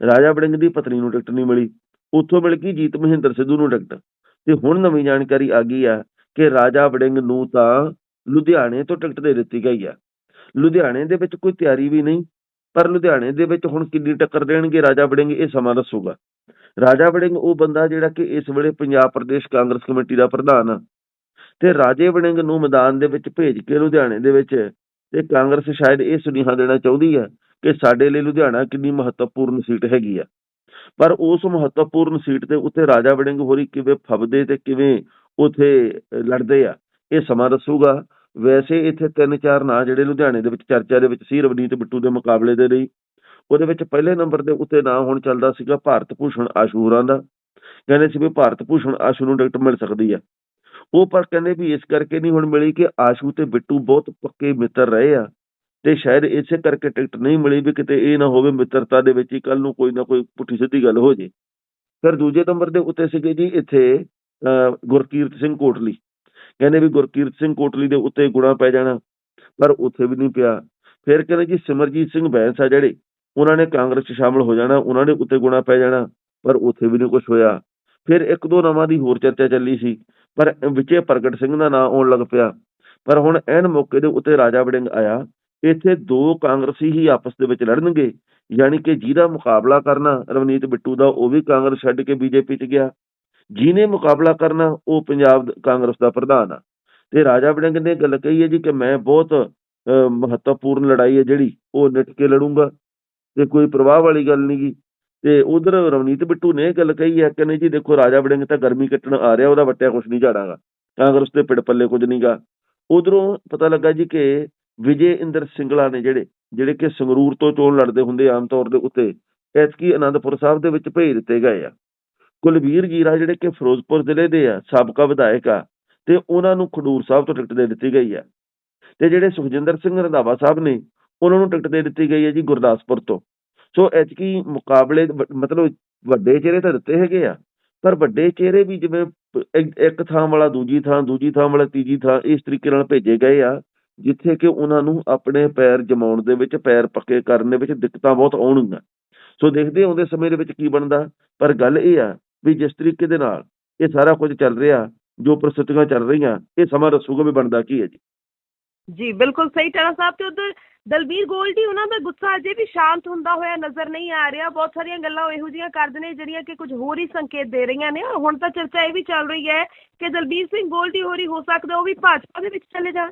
[SPEAKER 2] ਰਾਜਾ ਵੜਿੰਗ ਦੀ ਪਤਨੀ ਨੂੰ ਟਿਕਟ ਨਹੀਂ ਮਿਲੀ। ਉੱਥੋਂ ਮਿਲ ਗਈ ਜੀਤ ਮਹਿੰਦਰ ਸਿੱਧੂ ਨੂੰ ਟਿਕਟ। ਤੇ ਹੁਣ ਨਵੀਂ ਜਾਣਕਾਰੀ ਆ ਗਈ ਆ ਕਿ ਰਾਜਾ ਵੜਿੰਗ ਨੂੰ ਤਾਂ ਲੁਧਿਆਣੇ ਤੋਂ ਟਿਕਟ ਦੇ ਦਿੱਤੀ ਗਈ ਆ। ਲੁਧਿਆਣੇ ਦੇ ਵਿੱਚ ਕੋਈ ਤਿਆਰੀ ਵੀ ਨਹੀਂ। ਪਰ ਲੁਧਿਆਣੇ ਦੇ ਵਿੱਚ ਹੁਣ ਕਿੰਨੀ ਟੱਕਰ ਦੇਣਗੇ, ਰਾਜਾ ਵੜਿੰਗ ਇਹ ਸਮਾਂ ਦੱਸੂਗਾ। ਰਾਜਾ ਵੜਿੰਗ ਉਹ ਬੰਦਾ ਜਿਹੜਾ ਕਿ ਇਸ ਵੇਲੇ ਪੰਜਾਬ ਪ੍ਰਦੇਸ਼ ਕਾਂਗਰਸ ਕਮੇਟੀ ਦਾ ਪ੍ਰਧਾਨ ਆ ਤੇ ਰਾਜੇ ਵੜਿੰਗ ਨੂੰ ਮੈਦਾਨ ਦੇ ਵਿੱਚ ਭੇਜ ਕੇ ਲੁਧਿਆਣੇ ਦੇ ਵਿੱਚ ਤੇ ਕਾਂਗਰਸ ਸ਼ਾਇਦ ਇਹ ਸੁਨੇਹਾ ਦੇਣਾ ਚਾਹੁੰਦੀ ਹੈ ਕਿ ਸਾਡੇ ਲਈ ਲੁਧਿਆਣਾ ਕਿੰਨੀ ਮਹੱਤਵਪੂਰਨ ਸੀਟ ਹੈਗੀ ਆ। ਪਰ ਉਸ ਮਹੱਤਵਪੂਰਨ ਸੀਟ ਤੇ ਉੱਤੇ ਰਾਜਾ ਵੜਿੰਗ ਹੋਰੀ ਕਿਵੇਂ ਫਬਦੇ ਤੇ ਕਿਵੇਂ ਉਥੇ ਲੜਦੇ ਆ, ਇਹ ਸਮਾਂ ਦੱਸੂਗਾ। ਵੈਸੇ ਇੱਥੇ ਤਿੰਨ ਚਾਰ ਨਾਂ ਜਿਹੜੇ ਲੁਧਿਆਣੇ ਦੇ ਵਿੱਚ, ਚਰਚਾ ਦੇ ਵਿੱਚ ਸੀ, ਰਵਨੀਤ ਬਿੱਟੂ ਦੇ ਮੁਕਾਬਲੇ ਦੇ ਲਈ। ਉਹਦੇ ਵਿੱਚ ਪਹਿਲੇ ਨੰਬਰ ਦੇ ਉੱਤੇ ਨਾਂ ਹੁਣ ਚੱਲਦਾ ਸੀਗਾ ਭਾਰਤ ਭੂਸ਼ਣ ਆਸ਼ੂ ਹੋਰਾਂ ਦਾ। ਕਹਿੰਦੇ ਸੀ ਵੀ ਭਾਰਤ ਭੂਸ਼ਣ ਆਸ਼ੂ ਨੂੰ ਟਿਕਟ ਮਿਲ ਸਕਦੀ ਆ। ਉਹ ਪਰ ਕਹਿੰਦੇ ਵੀ ਇਸ ਕਰਕੇ ਨਹੀਂ ਹੁਣ ਮਿਲੀ ਕਿ ਆਸ਼ੂ ਤੇ ਬਿੱਟੂ ਬਹੁਤ ਪੱਕੇ ਮਿੱਤਰ ਰਹੇ ਆ ਤੇ ਸ਼ਾਇਦ ਇਸੇ ਕਰਕੇ ਟਿਕਟ ਨਹੀਂ ਮਿਲੀ ਵੀ ਕਿਤੇ ਇਹ ਨਾ ਹੋਵੇ ਮਿੱਤਰਤਾ ਦੇ ਵਿੱਚ ਹੀ ਕੱਲ ਨੂੰ ਕੋਈ ਨਾ ਕੋਈ ਪੁੱਠੀ ਸਿੱਧੀ ਗੱਲ ਹੋ ਜੇ। ਫਿਰ ਦੂਜੇ ਨੰਬਰ ਦੇ ਉੱਤੇ ਸੀਗੇ ਜੀ ਇੱਥੇ ਗੁਰਕੀਰਤ ਸਿੰਘ ਕੋਟਲੀ। ਕਹਿੰਦੇ ਵੀ ਗੁਰਕੀਰਤ ਸਿੰਘ ਕੋਟਲੀ ਦੇ ਉੱਤੇ ਗੁਣਾ ਪੈ ਜਾਣਾ, ਪਰ ਉੱਥੇ ਵੀ ਨਹੀਂ ਪਿਆ। ਫਿਰ ਕਹਿੰਦੇ ਜੀ ਸਿਮਰਜੀਤ ਸਿੰਘ ਬੈਂਸ ਆ ਜਿਹੜੇ, ਉਹਨਾਂ ਨੇ ਕਾਂਗਰਸ 'ਚ ਸ਼ਾਮਲ ਹੋ ਜਾਣਾ, ਉਹਨਾਂ ਦੇ ਉੱਤੇ ਗੁਣਾ ਪੈ ਜਾਣਾ, ਪਰ ਉੱਥੇ ਵੀ ਨਹੀਂ ਕੁਝ ਹੋਇਆ। ਫਿਰ ਇੱਕ ਦੋ ਨਾਵਾਂ ਦੀ ਹੋਰ ਚਰਚਾ ਚੱਲੀ ਸੀ, ਪਰ ਵਿੱਚੇ ਪ੍ਰਗਟ ਸਿੰਘ ਦਾ ਨਾਂ ਆਉਣ ਲੱਗ ਪਿਆ। ਪਰ ਹੁਣ ਐਨ ਮੌਕੇ ਦੇ ਉੱਤੇ ਰਾਜਾ ਵੜਿੰਗ ਆਇਆ, ਇੱਥੇ ਦੋ ਕਾਂਗਰਸੀ ਹੀ ਆਪਸ ਦੇ ਵਿੱਚ ਲੜਨਗੇ, ਯਾਨੀ ਕਿ ਜਿਹਦਾ ਮੁਕਾਬਲਾ ਕਰਨਾ ਰਵਨੀਤ ਬਿੱਟੂ ਦਾ, ਉਹ ਵੀ ਕਾਂਗਰਸ ਛੱਡ ਕੇ ਬੀਜੇਪੀ 'ਚ ਗਿਆ। ਜਿਹਨੇ ਮੁਕਾਬਲਾ ਕਰਨਾ ਉਹ ਪੰਜਾਬ ਕਾਂਗਰਸ ਦਾ ਪ੍ਰਧਾਨ ਆ। ਤੇ ਰਾਜਾ ਵੜਿੰਗ ਨੇ ਗੱਲ ਕਹੀ ਹੈ ਜੀ ਕਿ ਮੈਂ ਬਹੁਤ ਅਹ, ਮਹੱਤਵਪੂਰਨ ਲੜਾਈ ਹੈ ਜਿਹੜੀ ਉਹ ਨਿੱਟ ਕੇ ਲੜੂੰਗਾ। ਤੇ ਕੋਈ ਪ੍ਰਵਾਹ ਵਾਲੀ ਗੱਲ ਨਹੀਂ ਗੀ ਤੇ ਉਧਰ ਰਵਨੀਤ ਬਿੱਟੂ ਨੇ ਇਹ ਗੱਲ ਕਹੀ ਹੈ ਕਿ ਨਹੀਂ ਜੀ ਦੇਖੋ ਰਾਜਾ ਵੜਿੰਗ ਤਾਂ ਗਰਮੀ ਕੱਟਣ ਆ ਰਿਹਾ ਉਹਦਾ ਵੱਟਿਆ ਕੁਝ ਨਹੀਂ ਝਾੜਾਗਾ ਕਾਂਗਰਸ ਦੇ ਪਿੜ ਪੱਲੇ ਕੁਝ ਨਹੀਂਗਾ ਉਧਰੋਂ ਪਤਾ ਲੱਗਾ ਜੀ ਕਿ ਵਿਜੇ ਇੰਦਰ ਸਿੰਗਲਾ ਨੇ ਜਿਹੜੇ ਜਿਹੜੇ ਕਿ ਸੰਗਰੂਰ ਤੋਂ ਚੋਣ ਲੜਦੇ ਹੁੰਦੇ ਆਮ ਤੌਰ ਦੇ ਉੱਤੇ ਐਤਕੀ ਅਨੰਦਪੁਰ ਸਾਹਿਬ ਦੇ ਵਿੱਚ ਭੇਜ ਦਿੱਤੇ ਗਏ ਆ। ਕੁਲਵੀਰ ਜੀਰਾ ਜਿਹੜੇ ਕਿ ਫਿਰੋਜ਼ਪੁਰ ਜ਼ਿਲ੍ਹੇ ਦੇ ਆ, ਸਾਬਕਾ ਵਿਧਾਇਕ ਆ, ਤੇ ਉਹਨਾਂ ਨੂੰ ਖਡੂਰ ਸਾਹਿਬ ਤੋਂ ਟਿਕਟ ਦੇ ਦਿੱਤੀ ਗਈ ਆ। ਤੇ ਜਿਹੜੇ ਸੁਖਜਿੰਦਰ ਸਿੰਘ ਰੰਧਾਵਾ ਸਾਹਿਬ ਨੇ, ਉਹਨਾਂ ਨੂੰ ਟਿਕਟ ਦੇ ਦਿੱਤੀ ਗਈ ਹੈ ਜੀ ਗੁਰਦਾਸਪੁਰ ਤੋਂ। ਸੋ ਐਤਕੀ ਮੁਕਾਬਲੇ ਮਤਲਬ ਵੱਡੇ ਚਿਹਰੇ ਤਾਂ ਦਿੱਤੇ ਹੈਗੇ ਆ, ਪਰ ਵੱਡੇ ਚਿਹਰੇ ਵੀ ਜਿਵੇਂ ਇੱਕ ਥਾਂ ਵਾਲਾ ਦੂਜੀ ਥਾਂ ਦੂਜੀ ਥਾਂ ਵਾਲਾ ਤੀਜੀ ਥਾਂ ਇਸ ਤਰੀਕੇ ਨਾਲ ਭੇਜੇ ਗਏ ਆ, ਜਿੱਥੇ ਕਿ ਉਹਨਾਂ ਨੂੰ ਆਪਣੇ ਪੈਰ ਜਮਾਉਣ ਦੇ ਵਿੱਚ, ਪੈਰ ਪੱਕੇ ਕਰਨ ਦੇ ਵਿੱਚ ਦਿੱਕਤਾਂ ਬਹੁਤ ਆਉਣਗੀਆਂ। ਸੋ ਦੇਖਦੇ ਆਉਂਦੇ ਸਮੇਂ ਦੇ ਵਿੱਚ ਕੀ ਬਣਦਾ, ਪਰ ਗੱਲ ਇਹ ਆ ਵੀ ਜਿਸ ਤਰੀਕੇ ਦੇ ਨਾਲ ਇਹ ਸਾਰਾ ਕੁਝ ਚੱਲ ਰਿਹਾ ਜੋ ਪ੍ਰਸਥਿਤੀਆਂ ਚੱਲ ਰਹੀਆਂ ਇਹ ਸਮਾਂ ਦੱਸੂਗਾ ਵੀ ਬਣਦਾ ਕੀ ਹੈ ਜੀ।
[SPEAKER 1] ਜੀ ਬਿਲਕੁਲ ਸਹੀ ਟਣਾ ਸਾਹਿਬ ਤੇ ਉਧਰ ਦਲਬੀਰ ਗੋਲਡੀ ਉਹਨਾਂ ਦਾ ਗੁੱਸਾ ਅਜੇ ਵੀ ਸ਼ਾਂਤ ਹੁੰਦਾ ਹੋਇਆ ਨਜ਼ਰ ਨਹੀਂ ਆ ਰਿਹਾ। ਬਹੁਤ ਸਾਰੀਆਂ ਗੱਲਾਂ ਉਹ ਇਹੋ ਜਿਹੀਆਂ ਕਰਦੇ ਨੇ ਜਿਹੜੀਆਂ ਕਿ ਕੁਝ ਹੋਰ ਹੀ ਸੰਕੇਤ ਦੇ ਰਹੀਆਂ ਨੇ ਔਰ ਹੁਣ ਤਾਂ ਚਰਚਾ ਇਹ ਵੀ ਚੱਲ ਰਹੀ ਹੈ ਕਿ ਦਲਬੀਰ ਸਿੰਘ ਗੋਲਡੀ ਹੋਰੀ ਹੋ ਸਕਦਾ ਉਹ ਵੀ ਭਾਜਪਾ ਦੇ ਵਿੱਚ ਚਲੇ ਜਾਣ।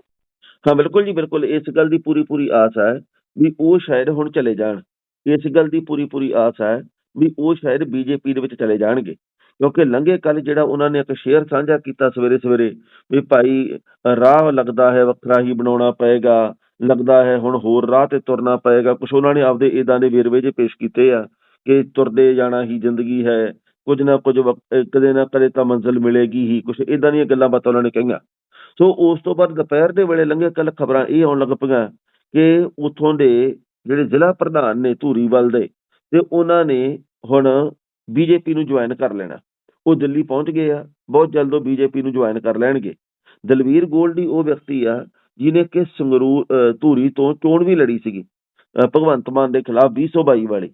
[SPEAKER 2] ਹਾਂ ਬਿਲਕੁਲ ਜੀ ਬਿਲਕੁਲ। ਇਸ ਗੱਲ ਦੀ ਪੂਰੀ ਪੂਰੀ ਆਸ ਹੈ ਵੀ ਉਹ ਸ਼ਾਇਦ ਹੁਣ ਚਲੇ ਜਾਣ। ਇਸ ਗੱਲ ਦੀ ਪੂਰੀ ਪੂਰੀ ਆਸ ਹੈ ਵੀ ਉਹ ਸ਼ਾਇਦ ਬੀਜੇਪੀ ਦੇ ਵਿੱਚ ਚਲੇ ਜਾਣਗੇ। ਕਿਉਂਕਿ ਲੰਘੇ ਕੱਲ ਜਿਹੜਾ ਉਹਨਾਂ ਨੇ ਇੱਕ ਸ਼ੇਅਰ ਸਾਂਝਾ ਕੀਤਾ ਸਵੇਰੇ ਸਵੇਰੇ ਵੀ ਭਾਈ, ਰਾਹ ਲੱਗਦਾ ਹੈ, ਵੱਖਰਾ ਹੀ ਬਣਾਉਣਾ ਪਏਗਾ, ਲੱਗਦਾ ਹੈ ਹੁਣ ਹੋਰ ਰਾਹ ਤੇ ਤੁਰਨਾ ਪਏਗਾ। ਕੁਝ ਉਹਨਾਂ ਨੇ ਆਪਦੇ ਇਦਾਂ ਦੇ ਵੇਰਵੇ ਜੇ ਪੇਸ਼ ਕੀਤੇ ਆ ਕਿ ਤੁਰਦੇ ਜਾਣਾ ਹੀ ਜ਼ਿੰਦਗੀ ਹੈ, ਕੁਝ ਨਾ ਕੁਝ ਵਕ- ਕਦੇ ਨਾ ਕਦੇ ਤਾਂ ਮੰਜ਼ਿਲ ਮਿਲੇਗੀ ਹੀ ਕੁਝ ਇਦਾਂ ਦੀਆਂ ਗੱਲਾਂ ਬਾਤਾਂ ਉਹਨਾਂ ਨੇ ਕਹੀਆਂ। ਸੋ ਉਸ ਤੋਂ ਬਾਅਦ ਦੁਪਹਿਰ ਦੇ ਵੇਲੇ ਲੰਘੇ ਕੱਲ ਖਬਰਾਂ ਇਹ ਆਉਣ ਲੱਗ ਪਈਆਂ ਕਿ ਉਥੋਂ ਦੇ ਜਿਹੜੇ ਜ਼ਿਲ੍ਹਾ ਪ੍ਰਧਾਨ ਨੇ ਧੂਰੀਵਾਲ ਦੇ ਤੇ ਉਹਨਾਂ ਨੇ ਹੁਣ ਬੀਜੇਪੀ ਨੂੰ ਜੁਆਇਨ ਕਰ ਲੈਣਾ। ਉਹ ਦਿੱਲੀ ਪਹੁੰਚ ਗਏ ਆ ਬਹੁਤ ਜਲਦ ਉਹ ਬੀਜੇਪੀ ਨੂੰ ਜੁਆਇਨ ਕਰ ਲੈਣਗੇ। ਦਲਵੀਰ ਗੋਲਡੀ ਉਹ ਵਿਅਕਤੀ ਆ ਜਿਨੇ ਕਿ ਸੰਗਰੂਰ ਅਹ, ਧੂਰੀ ਤੋਂ ਚੋਣ ਵੀ ਲੜੀ ਸੀਗੀ ਭਗਵੰਤ ਮਾਨ ਦੇ ਖਿਲਾਫ 2022 ਵਾਲੀ।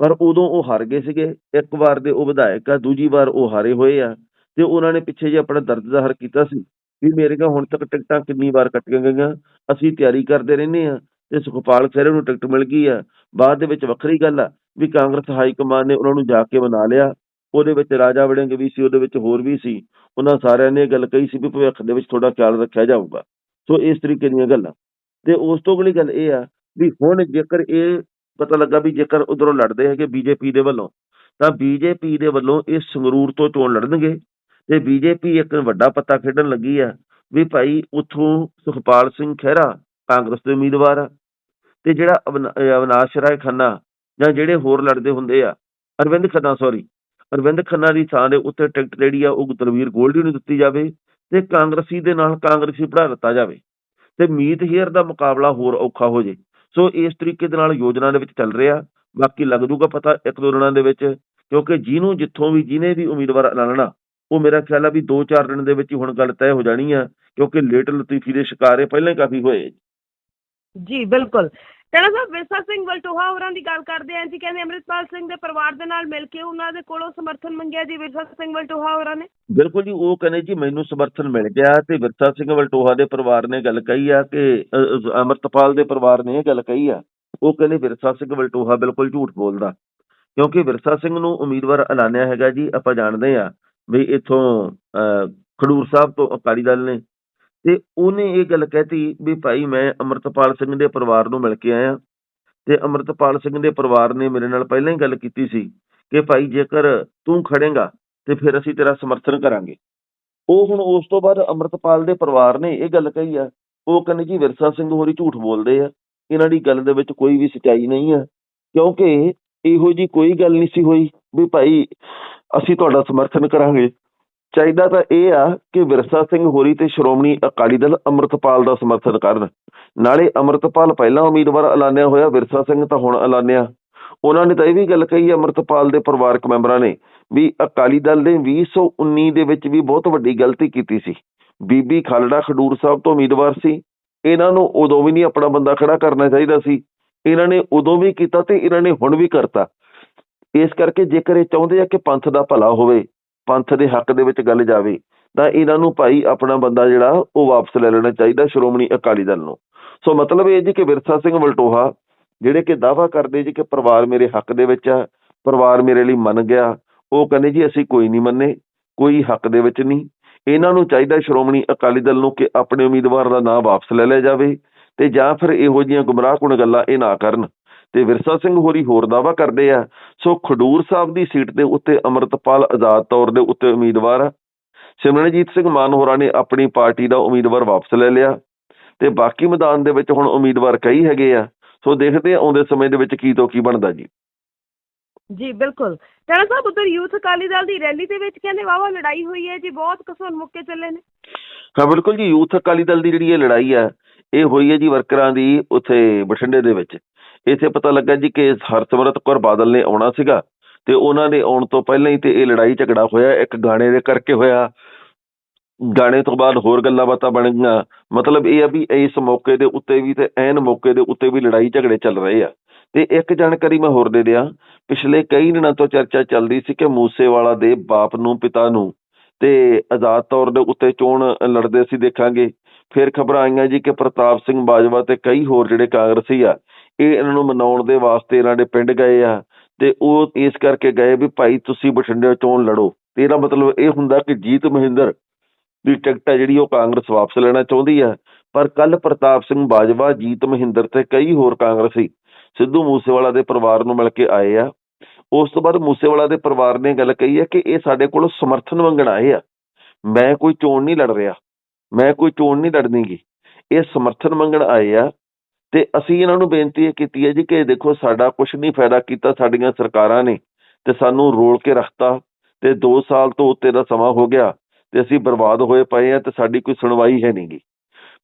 [SPEAKER 2] ਪਰ ਉਦੋਂ ਉਹ ਹਾਰ ਗਏ ਸੀਗੇ। ਇੱਕ ਵਾਰ ਦੇ ਉਹ ਵਿਧਾਇਕ ਆ ਦੂਜੀ ਵਾਰ ਉਹ ਹਾਰੇ ਹੋਏ ਆ ਤੇ ਉਹਨਾਂ ਨੇ ਪਿੱਛੇ ਜੇ ਆਪਣਾ ਦਰਦ ਜ਼ਾਹਰ ਕੀਤਾ ਸੀ ਵੀ ਮੇਰੇ ਕੋਲ ਹੁਣ ਤੱਕ ਟਿਕਟਾਂ ਕਿੰਨੀ ਵਾਰ ਕੱਟੀਆਂ ਗਈਆਂ ਅਸੀਂ ਤਿਆਰੀ ਕਰਦੇ ਰਹਿੰਦੇ ਆ ਤੇ ਸੁਖਪਾਲ ਖਹਿਰੇ ਨੂੰ ਟਿਕਟ ਮਿਲ ਗਈ ਆ। ਬਾਅਦ ਦੇ ਵਿੱਚ ਵੱਖਰੀ ਗੱਲ ਆ ਵੀ ਕਾਂਗਰਸ ਹਾਈ ਕਮਾਨ ਨੇ ਉਹਨਾਂ ਨੂੰ ਜਾ ਕੇ ਮਨਾ ਲਿਆ। ਉਹਦੇ ਵਿੱਚ ਰਾਜਾ ਵੜਿੰਗ ਵੀ ਸੀ, ਉਹਦੇ ਵਿੱਚ ਹੋਰ ਵੀ ਸੀ। ਉਹਨਾਂ ਸਾਰਿਆਂ ਨੇ ਇਹ ਗੱਲ ਕਹੀ ਸੀ ਵੀ ਭਵਿੱਖ ਦੇ ਵਿੱਚ ਤੁਹਾਡਾ ਖਿਆਲ ਰੱਖਿਆ ਜਾਊਗਾ। ਸੋ ਇਸ ਤਰੀਕੇ ਦੀਆਂ ਗੱਲਾਂ। ਤੇ ਉਸ ਤੋਂ ਅਗਲੀ ਗੱਲ ਇਹ ਆ ਵੀ ਹੁਣ ਜੇਕਰ ਇਹ ਪਤਾ ਲੱਗਾ ਵੀ ਜੇਕਰ ਉਧਰੋਂ ਲੜਦੇ ਹੈਗੇ ਬੀਜੇਪੀ ਦੇ ਵੱਲੋਂ, ਤਾਂ ਬੀਜੇਪੀ ਦੇ ਵੱਲੋਂ ਇਹ ਸੰਗਰੂਰ ਤੋਂ ਚੋਣ ਲੜਨਗੇ। ਤੇ ਬੀਜੇਪੀ ਇੱਕ ਵੱਡਾ ਪੱਤਾ ਖੇਡਣ ਲੱਗੀ ਆ ਵੀ ਭਾਈ ਉਥੋਂ ਸੁਖਪਾਲ ਸਿੰਘ ਖਹਿਰਾ ਕਾਂਗਰਸ ਦੇ ਉਮੀਦਵਾਰ ਆ। ਤੇ ਜਿਹੜਾ ਅਵਨ- ਅਹ ਅਵਿਨਾਸ਼ ਰਾਏ ਖੰਨਾ ਜਾਂ ਜਿਹੜੇ ਹੋਰ ਲੜਦੇ ਹੁੰਦੇ ਆ, ਅਰਵਿੰਦ ਖੰਨਾ ਸੌਰੀ ਅਰਵਿੰਦ ਖੰਨਾ ਦੀ ਥਾਂ ਦੇ ਉੱਤੇ ਟਿਕਟ ਜਿਹੜੀ ਆ, ਉਹ ਦਲਵੀਰ ਗੋਲਡੀ ਨੂੰ ਦਿੱਤੀ ਜਾਵੇ ਤੇ ਕਾਂਗਰਸੀ ਦੇ ਨਾਲ ਕਾਂਗਰਸੀ ਪੜਾ ਦਿੱਤਾ ਜਾਵੇ ਤੇ ਮੀਤ ਹੇਅਰ ਦਾ ਮੁਕਾਬਲਾ ਹੋਰ ਔਖਾ ਹੋ ਜੇ। ਸੋ ਇਸ ਤਰੀਕੇ ਦੇ ਨਾਲ ਯੋਜਨਾ ਦੇ ਵਿੱਚ ਚੱਲ ਰਿਹਾ। ਬਾਕੀ ਲੱਗ ਜੂਗਾ ਪਤਾ ਇੱਕ ਦੋ ਦਿਨਾਂ ਦੇ ਵਿੱਚ, ਕਿਉਂਕਿ ਜਿਹਨੂੰ ਜਿੱਥੋਂ ਵੀ ਜਿਹਨੇ ਵੀ ਉਮੀਦਵਾਰ ਐਲਾਨਣਾ ਉਹ ਮੇਰਾ ਖਿਆਲ ਆ ਵੀ 2-4 ਦਿਨ ਦੇ ਵਿੱਚ ਹੁਣ ਗੱਲ ਤੈਅ ਹੋ ਜਾਣੀ ਆ, ਕਿਉਂਕਿ ਲੇਟ ਲਤੀਫੀ ਦੇ ਸ਼ਿਕਾਰ ਇਹ ਪਹਿਲਾਂ ਹੀ ਕਾਫੀ ਹੋਏ
[SPEAKER 1] ਜੀ, ਬਿਲਕੁਲ। ਟਣਾ ਸਾਹਿਬ ਵਿਰਸਾ ਸਿੰਘ ਵਲਟੋਹਾ ਹੋਰਾਂ ਦੀ ਗੱਲ ਕਰਦੇ ਆਂ ਜੀ ਕਹਿੰਦੇ ਅੰਮ੍ਰਿਤਪਾਲ ਸਿੰਘ ਦੇ ਪਰਿਵਾਰ ਦੇ ਨਾਲ ਮਿਲ ਕੇ ਉਹਨਾਂ ਦੇ ਕੋਲੋਂ ਸਮਰਥਨ ਮੰਗਿਆ ਜੀ ਵਿਰਸਾ ਸਿੰਘ ਵਲਟੋਹਾ ਹੋਰਾਂ ਨੇ?
[SPEAKER 2] ਬਿਲਕੁਲ ਜੀ ਉਹ ਕਹਿੰਦੇ ਜੀ ਮੈਨੂੰ ਸਮਰਥਨ ਮਿਲ ਗਿਆ ਤੇ ਵਿਰਸਾ ਸਿੰਘ ਵਲਟੋਹਾ ਦੇ ਪਰਿਵਾਰ ਨੇ ਗੱਲ ਕਹੀ ਆ ਕਿ ਅਮਰਤਪਾਲ ਦੇ ਪਰਿਵਾਰ ਨੇ ਇਹ ਗੱਲ ਕਹੀ ਆ। ਉਹ ਕਹਿੰਦੇ ਵਿਰਸਾ ਸਿੰਘ ਵਲਟੋਹਾ ਬਿਲਕੁਲ ਝੂਠ ਬੋਲਦਾ। ਕਿਉਂਕਿ ਵਿਰਸਾ ਸਿੰਘ ਨੂੰ ਉਮੀਦਵਾਰ ਐਲਾਨਿਆ ਹੈਗਾ ਜੀ ਆਪਾਂ ਜਾਣਦੇ ਆ ਵੀ ਇੱਥੋਂ ਅ, ਖਡੂਰ ਸਾਹਿਬ ਤੋਂ ਅਕਾਲੀ ਦਲ ਨੇ ਤੇ ਉਹਨੇ ਇਹ ਗੱਲ ਕਹਿਤੀ ਵੀ ਭਾਈ ਮੈਂ ਅਮਰਤਪਾਲ ਸਿੰਘ ਦੇ ਪਰਿਵਾਰ ਨੂੰ ਮਿਲ ਕੇ ਆਇਆ ਤੇ ਅਮਰਤਪਾਲ ਸਿੰਘ ਦੇ ਪਰਿਵਾਰ ਨੇ ਮੇਰੇ ਨਾਲ ਪਹਿਲਾਂ ਹੀ ਗੱਲ ਕੀਤੀ ਸੀ ਕਿ ਭਾਈ ਜੇਕਰ ਤੂੰ ਖੜੇਗਾ ਤੇ ਫਿਰ ਅਸੀਂ ਤੇਰਾ ਸਮਰਥਨ ਕਰਾਂਗੇ। ਉਹ ਹੁਣ ਉਸ ਤੋਂ ਬਾਅਦ ਅਮਰਤਪਾਲ ਦੇ ਪਰਿਵਾਰ ਨੇ ਇਹ ਗੱਲ ਕਹੀ ਆ, ਉਹ ਕਹਿੰਦੇ ਜੀ ਵਿਰਸਾ ਸਿੰਘ ਹੋਰੀ ਝੂਠ ਬੋਲਦੇ ਆ, ਇਹਨਾਂ ਦੀ ਗੱਲ ਦੇ ਵਿੱਚ ਕੋਈ ਵੀ ਸਚਾਈ ਨਹੀਂ ਆ, ਕਿਉਂਕਿ ਇਹੋ ਜੀ ਕੋਈ ਗੱਲ ਨਹੀਂ ਸੀ ਹੋਈ ਵੀ ਭਾਈ ਅਸੀਂ ਤੁਹਾਡਾ ਸਮਰਥਨ ਕਰਾਂਗੇ। ਚਾਹੀਦਾ ਤਾਂ ਇਹ ਆ ਕਿ ਵਿਰਸਾ ਸਿੰਘ ਹੋਰੀ ਤੇ ਸ਼੍ਰੋਮਣੀ ਅਕਾਲੀ ਦਲ ਅਮਰਤਪਾਲ ਦਾ ਸਮਰਥਨ ਕਰਨ। ਨਾਲੇ ਅਮਰਤਪਾਲ ਪਹਿਲਾਂ ਉਮੀਦਵਾਰ ਐਲਾਨਿਆ ਹੋਇਆ, ਵਿਰਸਾ ਸਿੰਘ ਤਾਂ ਹੁਣ ਐਲਾਨਿਆ। ਉਹਨਾਂ ਨੇ ਤਾਂ ਇਹ ਵੀ ਗੱਲ ਕਹੀ ਅਮਰਤਪਾਲ ਦੇ ਪਰਿਵਾਰਕ ਮੈਂਬਰਾਂ ਨੇ, ਵੀ ਅਕਾਲੀ ਦਲ ਨੇ 2019 ਦੇ ਵਿੱਚ ਵੀ ਬਹੁਤ ਵੱਡੀ ਗਲਤੀ ਕੀਤੀ ਸੀ। ਬੀਬੀ ਖਾਲੜਾ ਖਡੂਰ ਸਾਹਿਬ ਤੋਂ ਉਮੀਦਵਾਰ ਸੀ। ਇਹਨਾਂ ਨੂੰ ਉਦੋਂ ਵੀ ਨਹੀਂ ਆਪਣਾ ਬੰਦਾ ਖੜਾ ਕਰਨਾ ਚਾਹੀਦਾ ਸੀ। ਇਹਨਾਂ ਨੇ ਉਦੋਂ ਵੀ ਕੀਤਾ ਤੇ ਇਹਨਾਂ ਨੇ ਹੁਣ ਵੀ ਕਰਤਾ। ਇਸ ਕਰਕੇ ਜੇਕਰ ਇਹ ਚਾਹੁੰਦੇ ਆ ਕਿ ਪੰਥ ਦਾ ਭਲਾ ਹੋਵੇ ਪੰਥ ਦੇ ਹੱਕ ਦੇ ਵਿੱਚ ਗੱਲ ਜਾਵੇ, ਤਾਂ ਇਹਨਾਂ ਨੂੰ ਭਾਈ ਆਪਣਾ ਬੰਦਾ ਜਿਹੜਾ, ਉਹ ਵਾਪਸ ਲੈ ਲੈਣਾ ਚਾਹੀਦਾ ਸ਼੍ਰੋਮਣੀ ਅਕਾਲੀ ਦਲ ਨੂੰ। ਸੋ ਮਤਲਬ ਇਹ ਜੀ ਕਿ ਵਿਰਸਾ ਸਿੰਘ ਵਲਟੋਹਾ, ਜਿਹੜੇ ਕਿ ਦਾਵਾ ਕਰਦੇ ਜੀ ਕਿ ਪਰਿਵਾਰ ਮੇਰੇ ਹੱਕ ਦੇ ਵਿੱਚ ਆ, ਪਰਿਵਾਰ ਮੇਰੇ ਲਈ ਮੰਨ ਗਿਆ, ਉਹ ਕਹਿੰਦੇ ਜੀ ਅਸੀਂ ਕੋਈ ਨਹੀਂ ਮੰਨੇ, ਕੋਈ ਹੱਕ ਦੇ ਵਿੱਚ ਨਹੀਂ। ਇਹਨਾਂ ਨੂੰ ਚਾਹੀਦਾ ਸ਼੍ਰੋਮਣੀ ਅਕਾਲੀ ਦਲ ਨੂੰ ਕਿ ਆਪਣੇ ਉਮੀਦਵਾਰ ਦਾ ਨਾਂ ਵਾਪਸ ਲੈ ਲਿਆ ਜਾਵੇ ਤੇ ਜਾਂ ਫਿਰ ਇਹੋ ਜਿਹੀਆਂ ਗੁੰਮਰਾਹਕੁਨ ਗੱਲਾਂ ਇਹ ਨਾ ਕਰਨ। ਤੇ ਵਿਰਸਾ ਸਿੰਘ ਹੋਰੀ ਹੋਰ ਦਾਵਾ ਕਰਦੇ ਆ ਸੋ ਖਡੂਰ ਸਾਹਿਬ ਦੀ ਸੀਟ ਦੇ ਉੱਤੇ ਅਮਰਤਪਾਲ ਆਜ਼ਾਦ ਤੌਰ ਦੇ ਉੱਤੇ ਉਮੀਦਵਾਰ ਆ। ਸਿਮਰਨਜੀਤ ਸਿੰਘ ਮਾਨ ਹੋਰਾਂ ਨੇ ਆਪਣੀ ਪਾਰਟੀ ਦਾ ਉਮੀਦਵਾਰ ਵਾਪਸ ਲੈ ਲਿਆ ਤੇ ਬਾਕੀ ਮੈਦਾਨ ਦੇ ਵਿੱਚ ਹੁਣ ਉਮੀਦਵਾਰ ਕਈ ਹੈਗੇ ਆ। ਸੋ ਦੇਖਦੇ ਆ ਆਉਂਦੇ ਸਮੇਂ ਦੇ ਵਿੱਚ ਕੀ ਤੋਂ ਕੀ ਬਣਦਾ ਜੀ।
[SPEAKER 1] ਜੀ ਬਿਲਕੁਲ। ਟਾਣਾ ਸਾਹਿਬ ਉਧਰ ਯੂਥ ਅਕਾਲੀ ਦਲ ਦੀ ਰੈਲੀ ਦੇ ਵਿੱਚ ਕਹਿੰਦੇ ਵਾਵਾ ਲੜਾਈ ਹੋਈ ਹੈ ਜੀ ਬਹੁਤ ਕਸੂਨ ਮੁੱਕੇ ਚੱਲੇ ਨੇ।
[SPEAKER 2] ਹਾਂ ਬਿਲਕੁਲ ਜੀ ਯੂਥ ਅਕਾਲੀ ਦਲ ਦੀ ਜਿਹੜੀ ਇਹ ਲੜਾਈ ਹੈ ਇਹ ਹੋਈ ਹੈ ਜੀ ਵਰਕਰਾਂ ਦੀ ਉੱਥੇ ਬਠਿੰਡੇ ਦੇ ਵਿੱਚ। ਇੱਥੇ ਪਤਾ ਲੱਗਾ ਜੀ ਕਿ ਹਰਸਿਮਰਤ ਕੌਰ ਬਾਦਲ ਨੇ ਆਉਣਾ ਸੀਗਾ ਤੇ ਉਹਨਾਂ ਦੇ ਆਉਣ ਤੋਂ ਪਹਿਲਾਂ ਹੀ ਤੇ ਇਹ ਲੜਾਈ ਝਗੜਾ ਹੋਇਆ, ਇੱਕ ਗਾਣੇ ਦੇ ਕਰਕੇ ਹੋਇਆ। ਗਾਣੇ ਤੋਂ ਬਾਅਦ ਹੋਰ ਗੱਲਾਂ ਬਾਤਾਂ ਬਣ ਗਈਆਂ। ਮਤਲਬ ਇਹ ਆ ਵੀ ਇਸ ਮੌਕੇ ਦੇ ਉੱਤੇ ਵੀ ਤੇ ਐਨ ਮੌਕੇ ਦੇ ਉੱਤੇ ਵੀ ਲੜਾਈ ਝਗੜੇ ਚੱਲ ਰਹੇ ਆ। ਤੇ ਇੱਕ ਜਾਣਕਾਰੀ ਮੈਂ ਹੋਰ ਦੇ ਦਿਆਂ, ਪਿਛਲੇ ਕਈ ਦਿਨਾਂ ਤੋਂ ਚਰਚਾ ਚੱਲਦੀ ਸੀ ਕਿ ਮੂਸੇਵਾਲਾ ਦੇ ਬਾਪ ਨੂੰ, ਪਿਤਾ ਨੂੰ ਤੇ ਆਜ਼ਾਦ ਤੌਰ ਦੇ ਉੱਤੇ ਚੋਣ ਲੜਦੇ ਸੀ ਦੇਖਾਂਗੇ। ਫਿਰ ਖਬਰਾਂ ਆਈਆਂ ਜੀ ਕਿ ਪ੍ਰਤਾਪ ਸਿੰਘ ਬਾਜਵਾ ਤੇ ਕਈ ਹੋਰ ਜਿਹੜੇ ਕਾਂਗਰਸੀ ਆ ਇਹ ਇਹਨਾਂ ਨੂੰ ਮਨਾਉਣ ਦੇ ਵਾਸਤੇ ਇਹਨਾਂ ਦੇ ਪਿੰਡ ਗਏ ਆ ਤੇ ਉਹ ਇਸ ਕਰਕੇ ਗਏ ਵੀ ਭਾਈ ਤੁਸੀਂ ਬਠਿੰਡੇ ਚੋਣ ਲੜੋ। ਤੇ ਇਹਦਾ ਮਤਲਬ ਇਹ ਹੁੰਦਾ ਕਿ ਜੀਤ ਮਹਿੰਦਰ ਦੀ ਟਿਕਟ ਹੈ ਜਿਹੜੀ ਉਹ ਕਾਂਗਰਸ ਵਾਪਸ ਲੈਣਾ ਚਾਹੁੰਦੀ ਹੈ ਪਰ ਕੱਲ ਪ੍ਰਤਾਪ ਸਿੰਘ ਬਾਜਵਾ, ਜੀਤ ਮਹਿੰਦਰ ਤੇ ਕਈ ਹੋਰ ਕਾਂਗਰਸੀ ਸਿੱਧੂ ਮੂਸੇਵਾਲਾ ਦੇ ਪਰਿਵਾਰ ਨੂੰ ਮਿਲ ਕੇ ਆਏ ਆ। ਉਸ ਤੋਂ ਬਾਅਦ ਮੂਸੇਵਾਲਾ ਦੇ ਪਰਿਵਾਰ ਨੇ ਗੱਲ ਕਹੀ ਹੈ ਕਿ ਇਹ ਸਾਡੇ ਕੋਲ ਸਮਰਥਨ ਮੰਗਣ ਆਏ ਆ। ਮੈਂ ਕੋਈ ਚੋਣ ਨਹੀਂ ਲੜ ਰਿਹਾ। ਮੈਂ ਕੋਈ ਚੋਣ ਨਹੀਂ ਲੜਨੀਗੀ। ਇਹ ਸਮਰਥਨ ਮੰਗਣ ਆਏ ਆ ਅਤੇ ਅਸੀਂ ਇਹਨਾਂ ਨੂੰ ਬੇਨਤੀ ਇਹ ਕੀਤੀ ਹੈ ਜੀ ਕਿ ਦੇਖੋ ਸਾਡਾ ਕੁਛ ਨਹੀਂ ਫਾਇਦਾ ਕੀਤਾ, ਸਾਡੀਆਂ ਸਰਕਾਰਾਂ ਨੇ ਅਤੇ ਸਾਨੂੰ ਰੋਲ ਕੇ ਰੱਖਤਾ ਅਤੇ ਦੋ ਸਾਲ ਤੋਂ ਉੱਤੇ ਦਾ ਸਮਾਂ ਹੋ ਗਿਆ ਅਤੇ ਅਸੀਂ ਬਰਬਾਦ ਹੋਏ ਪਏ ਹਾਂ ਅਤੇ ਸਾਡੀ ਕੋਈ ਸੁਣਵਾਈ ਹੈ ਨਹੀਂ ਗੀ।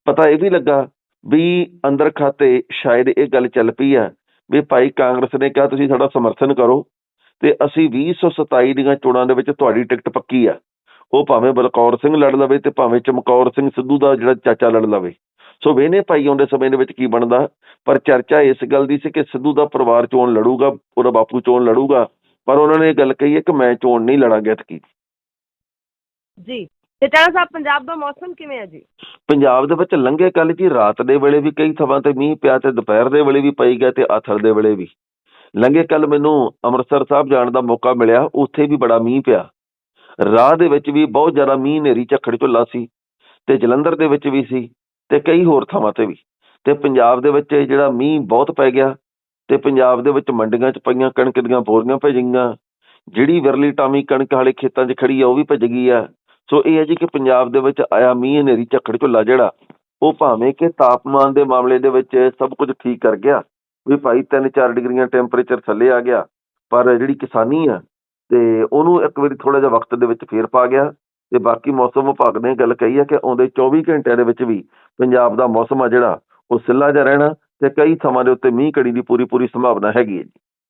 [SPEAKER 2] ਪਤਾ ਇਹ ਵੀ ਲੱਗਾ ਵੀ ਅੰਦਰ ਖਾਤੇ ਸ਼ਾਇਦ ਇਹ ਗੱਲ ਚੱਲ ਪਈ ਆ ਵੀ ਭਾਈ ਕਾਂਗਰਸ ਨੇ ਕਿਹਾ ਤੁਸੀਂ ਸਾਡਾ ਸਮਰਥਨ ਕਰੋ ਅਤੇ ਅਸੀਂ 2027 ਦੀਆਂ ਚੋਣਾਂ ਦੇ ਵਿੱਚ ਤੁਹਾਡੀ ਟਿਕਟ ਪੱਕੀ ਆ। ਉਹ ਭਾਵੇਂ ਬਲਕੌਰ ਸਿੰਘ ਲੜ ਲਵੇ ਅਤੇ ਭਾਵੇਂ ਚਮਕੌਰ ਸਿੰਘ ਸਿੱਧੂ ਦਾ ਜਿਹੜਾ ਚਾਚਾ ਲੜ ਲਵੇ। ਸੋ ਵੇਨੇ ਭਾਈ ਆਉਂਦੇ ਸਮੇਂ ਦੇ ਵਿੱਚ ਕੀ ਬਣਦਾ? ਪਰ ਚਰਚਾ ਇਸ ਗੱਲ ਦੀ ਸੀ ਕਿ ਸਿੱਧੂ ਦਾ ਪਰਿਵਾਰ ਚੋਣ ਲੜੂਗਾ ਉਹਦਾ ਬਾਪੂ ਚੋਣ ਲੜੂਗਾ ਪਰ ਉਹਨਾਂ ਨੇ ਇਹ ਗੱਲ ਕਹੀ ਹੈ ਕਿ ਮੈਂ ਚੋਣ ਨਹੀਂ ਲੜਾਂਗਾ ਇਤਕੀ।
[SPEAKER 1] ਜੀ ਤੇ ਟਾਣਾ ਸਾਹਿਬ ਪੰਜਾਬ ਦਾ ਮੌਸਮ ਕਿਵੇਂ ਹੈ ਜੀ?
[SPEAKER 2] ਪੰਜਾਬ ਦੇ ਵਿੱਚ ਲੰਘੇ ਕੱਲ ਜੀ ਰਾਤ ਦੇ ਵੇਲੇ ਵੀ ਕਈ ਥਾਵਾਂ ਤੇ ਮੀਂਹ ਪਿਆ ਤੇ ਦੁਪਹਿਰ ਦੇ ਵੇਲੇ ਵੀ ਪਈ ਗਿਆ ਤੇ ਆਥਰ ਦੇ ਵੇਲੇ ਵੀ। ਲੰਘੇ ਕੱਲ ਮੈਨੂੰ ਅੰਮ੍ਰਿਤਸਰ ਸਾਹਿਬ ਜਾਣ ਦਾ ਮੌਕਾ ਮਿਲਿਆ ਉੱਥੇ ਵੀ ਬੜਾ ਮੀਂਹ ਪਿਆ। ਰਾਹ ਦੇ ਵਿੱਚ ਵੀ ਬਹੁਤ ਜ਼ਿਆਦਾ ਮੀਂਹ ਨੇਰੀ ਝੱਖੜ ਝੁੱਲਾ ਸੀ ਤੇ ਜਲੰਧਰ ਦੇ ਵਿੱਚ ਵੀ ਸੀ। ਤੇ ਕਈ ਹੋਰ ਥਾਵਾਂ ਤੇ ਵੀ। ਤੇ ਪੰਜਾਬ ਦੇ ਵਿੱਚ ਇਹ ਜਿਹੜਾ ਮੀਂਹ ਬਹੁਤ ਪੈ ਗਿਆ, ਤੇ ਪੰਜਾਬ ਦੇ ਵਿੱਚ ਮੰਡੀਆਂ 'ਚ ਪਈਆਂ ਕਣਕ ਦੀਆਂ ਬੋਰੀਆਂ ਭਿੱਜ ਗਈਆਂ। ਜਿਹੜੀ ਵਿਰਲੀ ਟਾਮੀ ਕਣਕ ਵਾਲੇ ਖੇਤਾਂ 'ਚ ਖੜੀ ਆ, ਉਹ ਵੀ ਭਿੱਜ ਗਈ ਆ। ਸੋ ਇਹ ਹੈ ਜੀ ਕਿ ਪੰਜਾਬ ਦੇ ਵਿੱਚ ਆਇਆ ਮੀਂਹ, ਹਨੇਰੀ, ਝੱਖੜ, ਝੁੱਲਾ ਜਿਹੜਾ, ਉਹ ਭਾਵੇਂ ਕਿ ਤਾਪਮਾਨ ਦੇ ਮਾਮਲੇ ਦੇ ਵਿੱਚ ਸਭ ਕੁਝ ਠੀਕ ਕਰ ਗਿਆ, ਵੀ ਭਾਈ 3-4 ਡਿਗਰੀਆਂ ਟੈਂਪਰੇਚਰ ਥੱਲੇ ਆ ਗਿਆ, ਪਰ ਜਿਹੜੀ ਕਿਸਾਨੀ ਆ, ਤੇ ਉਹਨੂੰ ਇੱਕ ਵਾਰੀ ਥੋੜਾ ਜਿਹਾ ਵਕਤ ਦੇ ਵਿੱਚ ਫੇਰ ਪਾ ਗਿਆ। ਤੇ ਬਾਕੀ ਮੌਸਮ ਵਿਭਾਗ ਨੇ ਗੱਲ ਕਹੀ ਹੈ ਕਿ ਆਉਂਦੇ 24 ਘੰਟਿਆਂ ਦੇ ਵਿੱਚ ਵੀ ਪੰਜਾਬ ਦਾ ਮੌਸਮ ਆ ਜਿਹੜਾ, ਉਹ ਸਿੱਲਾ ਜਿਹਾ ਰਹਿਣਾ ਤੇ ਕਈ ਥਾਵਾਂ ਦੇ ਉੱਤੇ ਮੀਂਹ ਕੜੀ ਦੀ ਪੂਰੀ ਪੂਰੀ ਸੰਭਾਵਨਾ ਹੈਗੀ ਹੈ ਜੀ।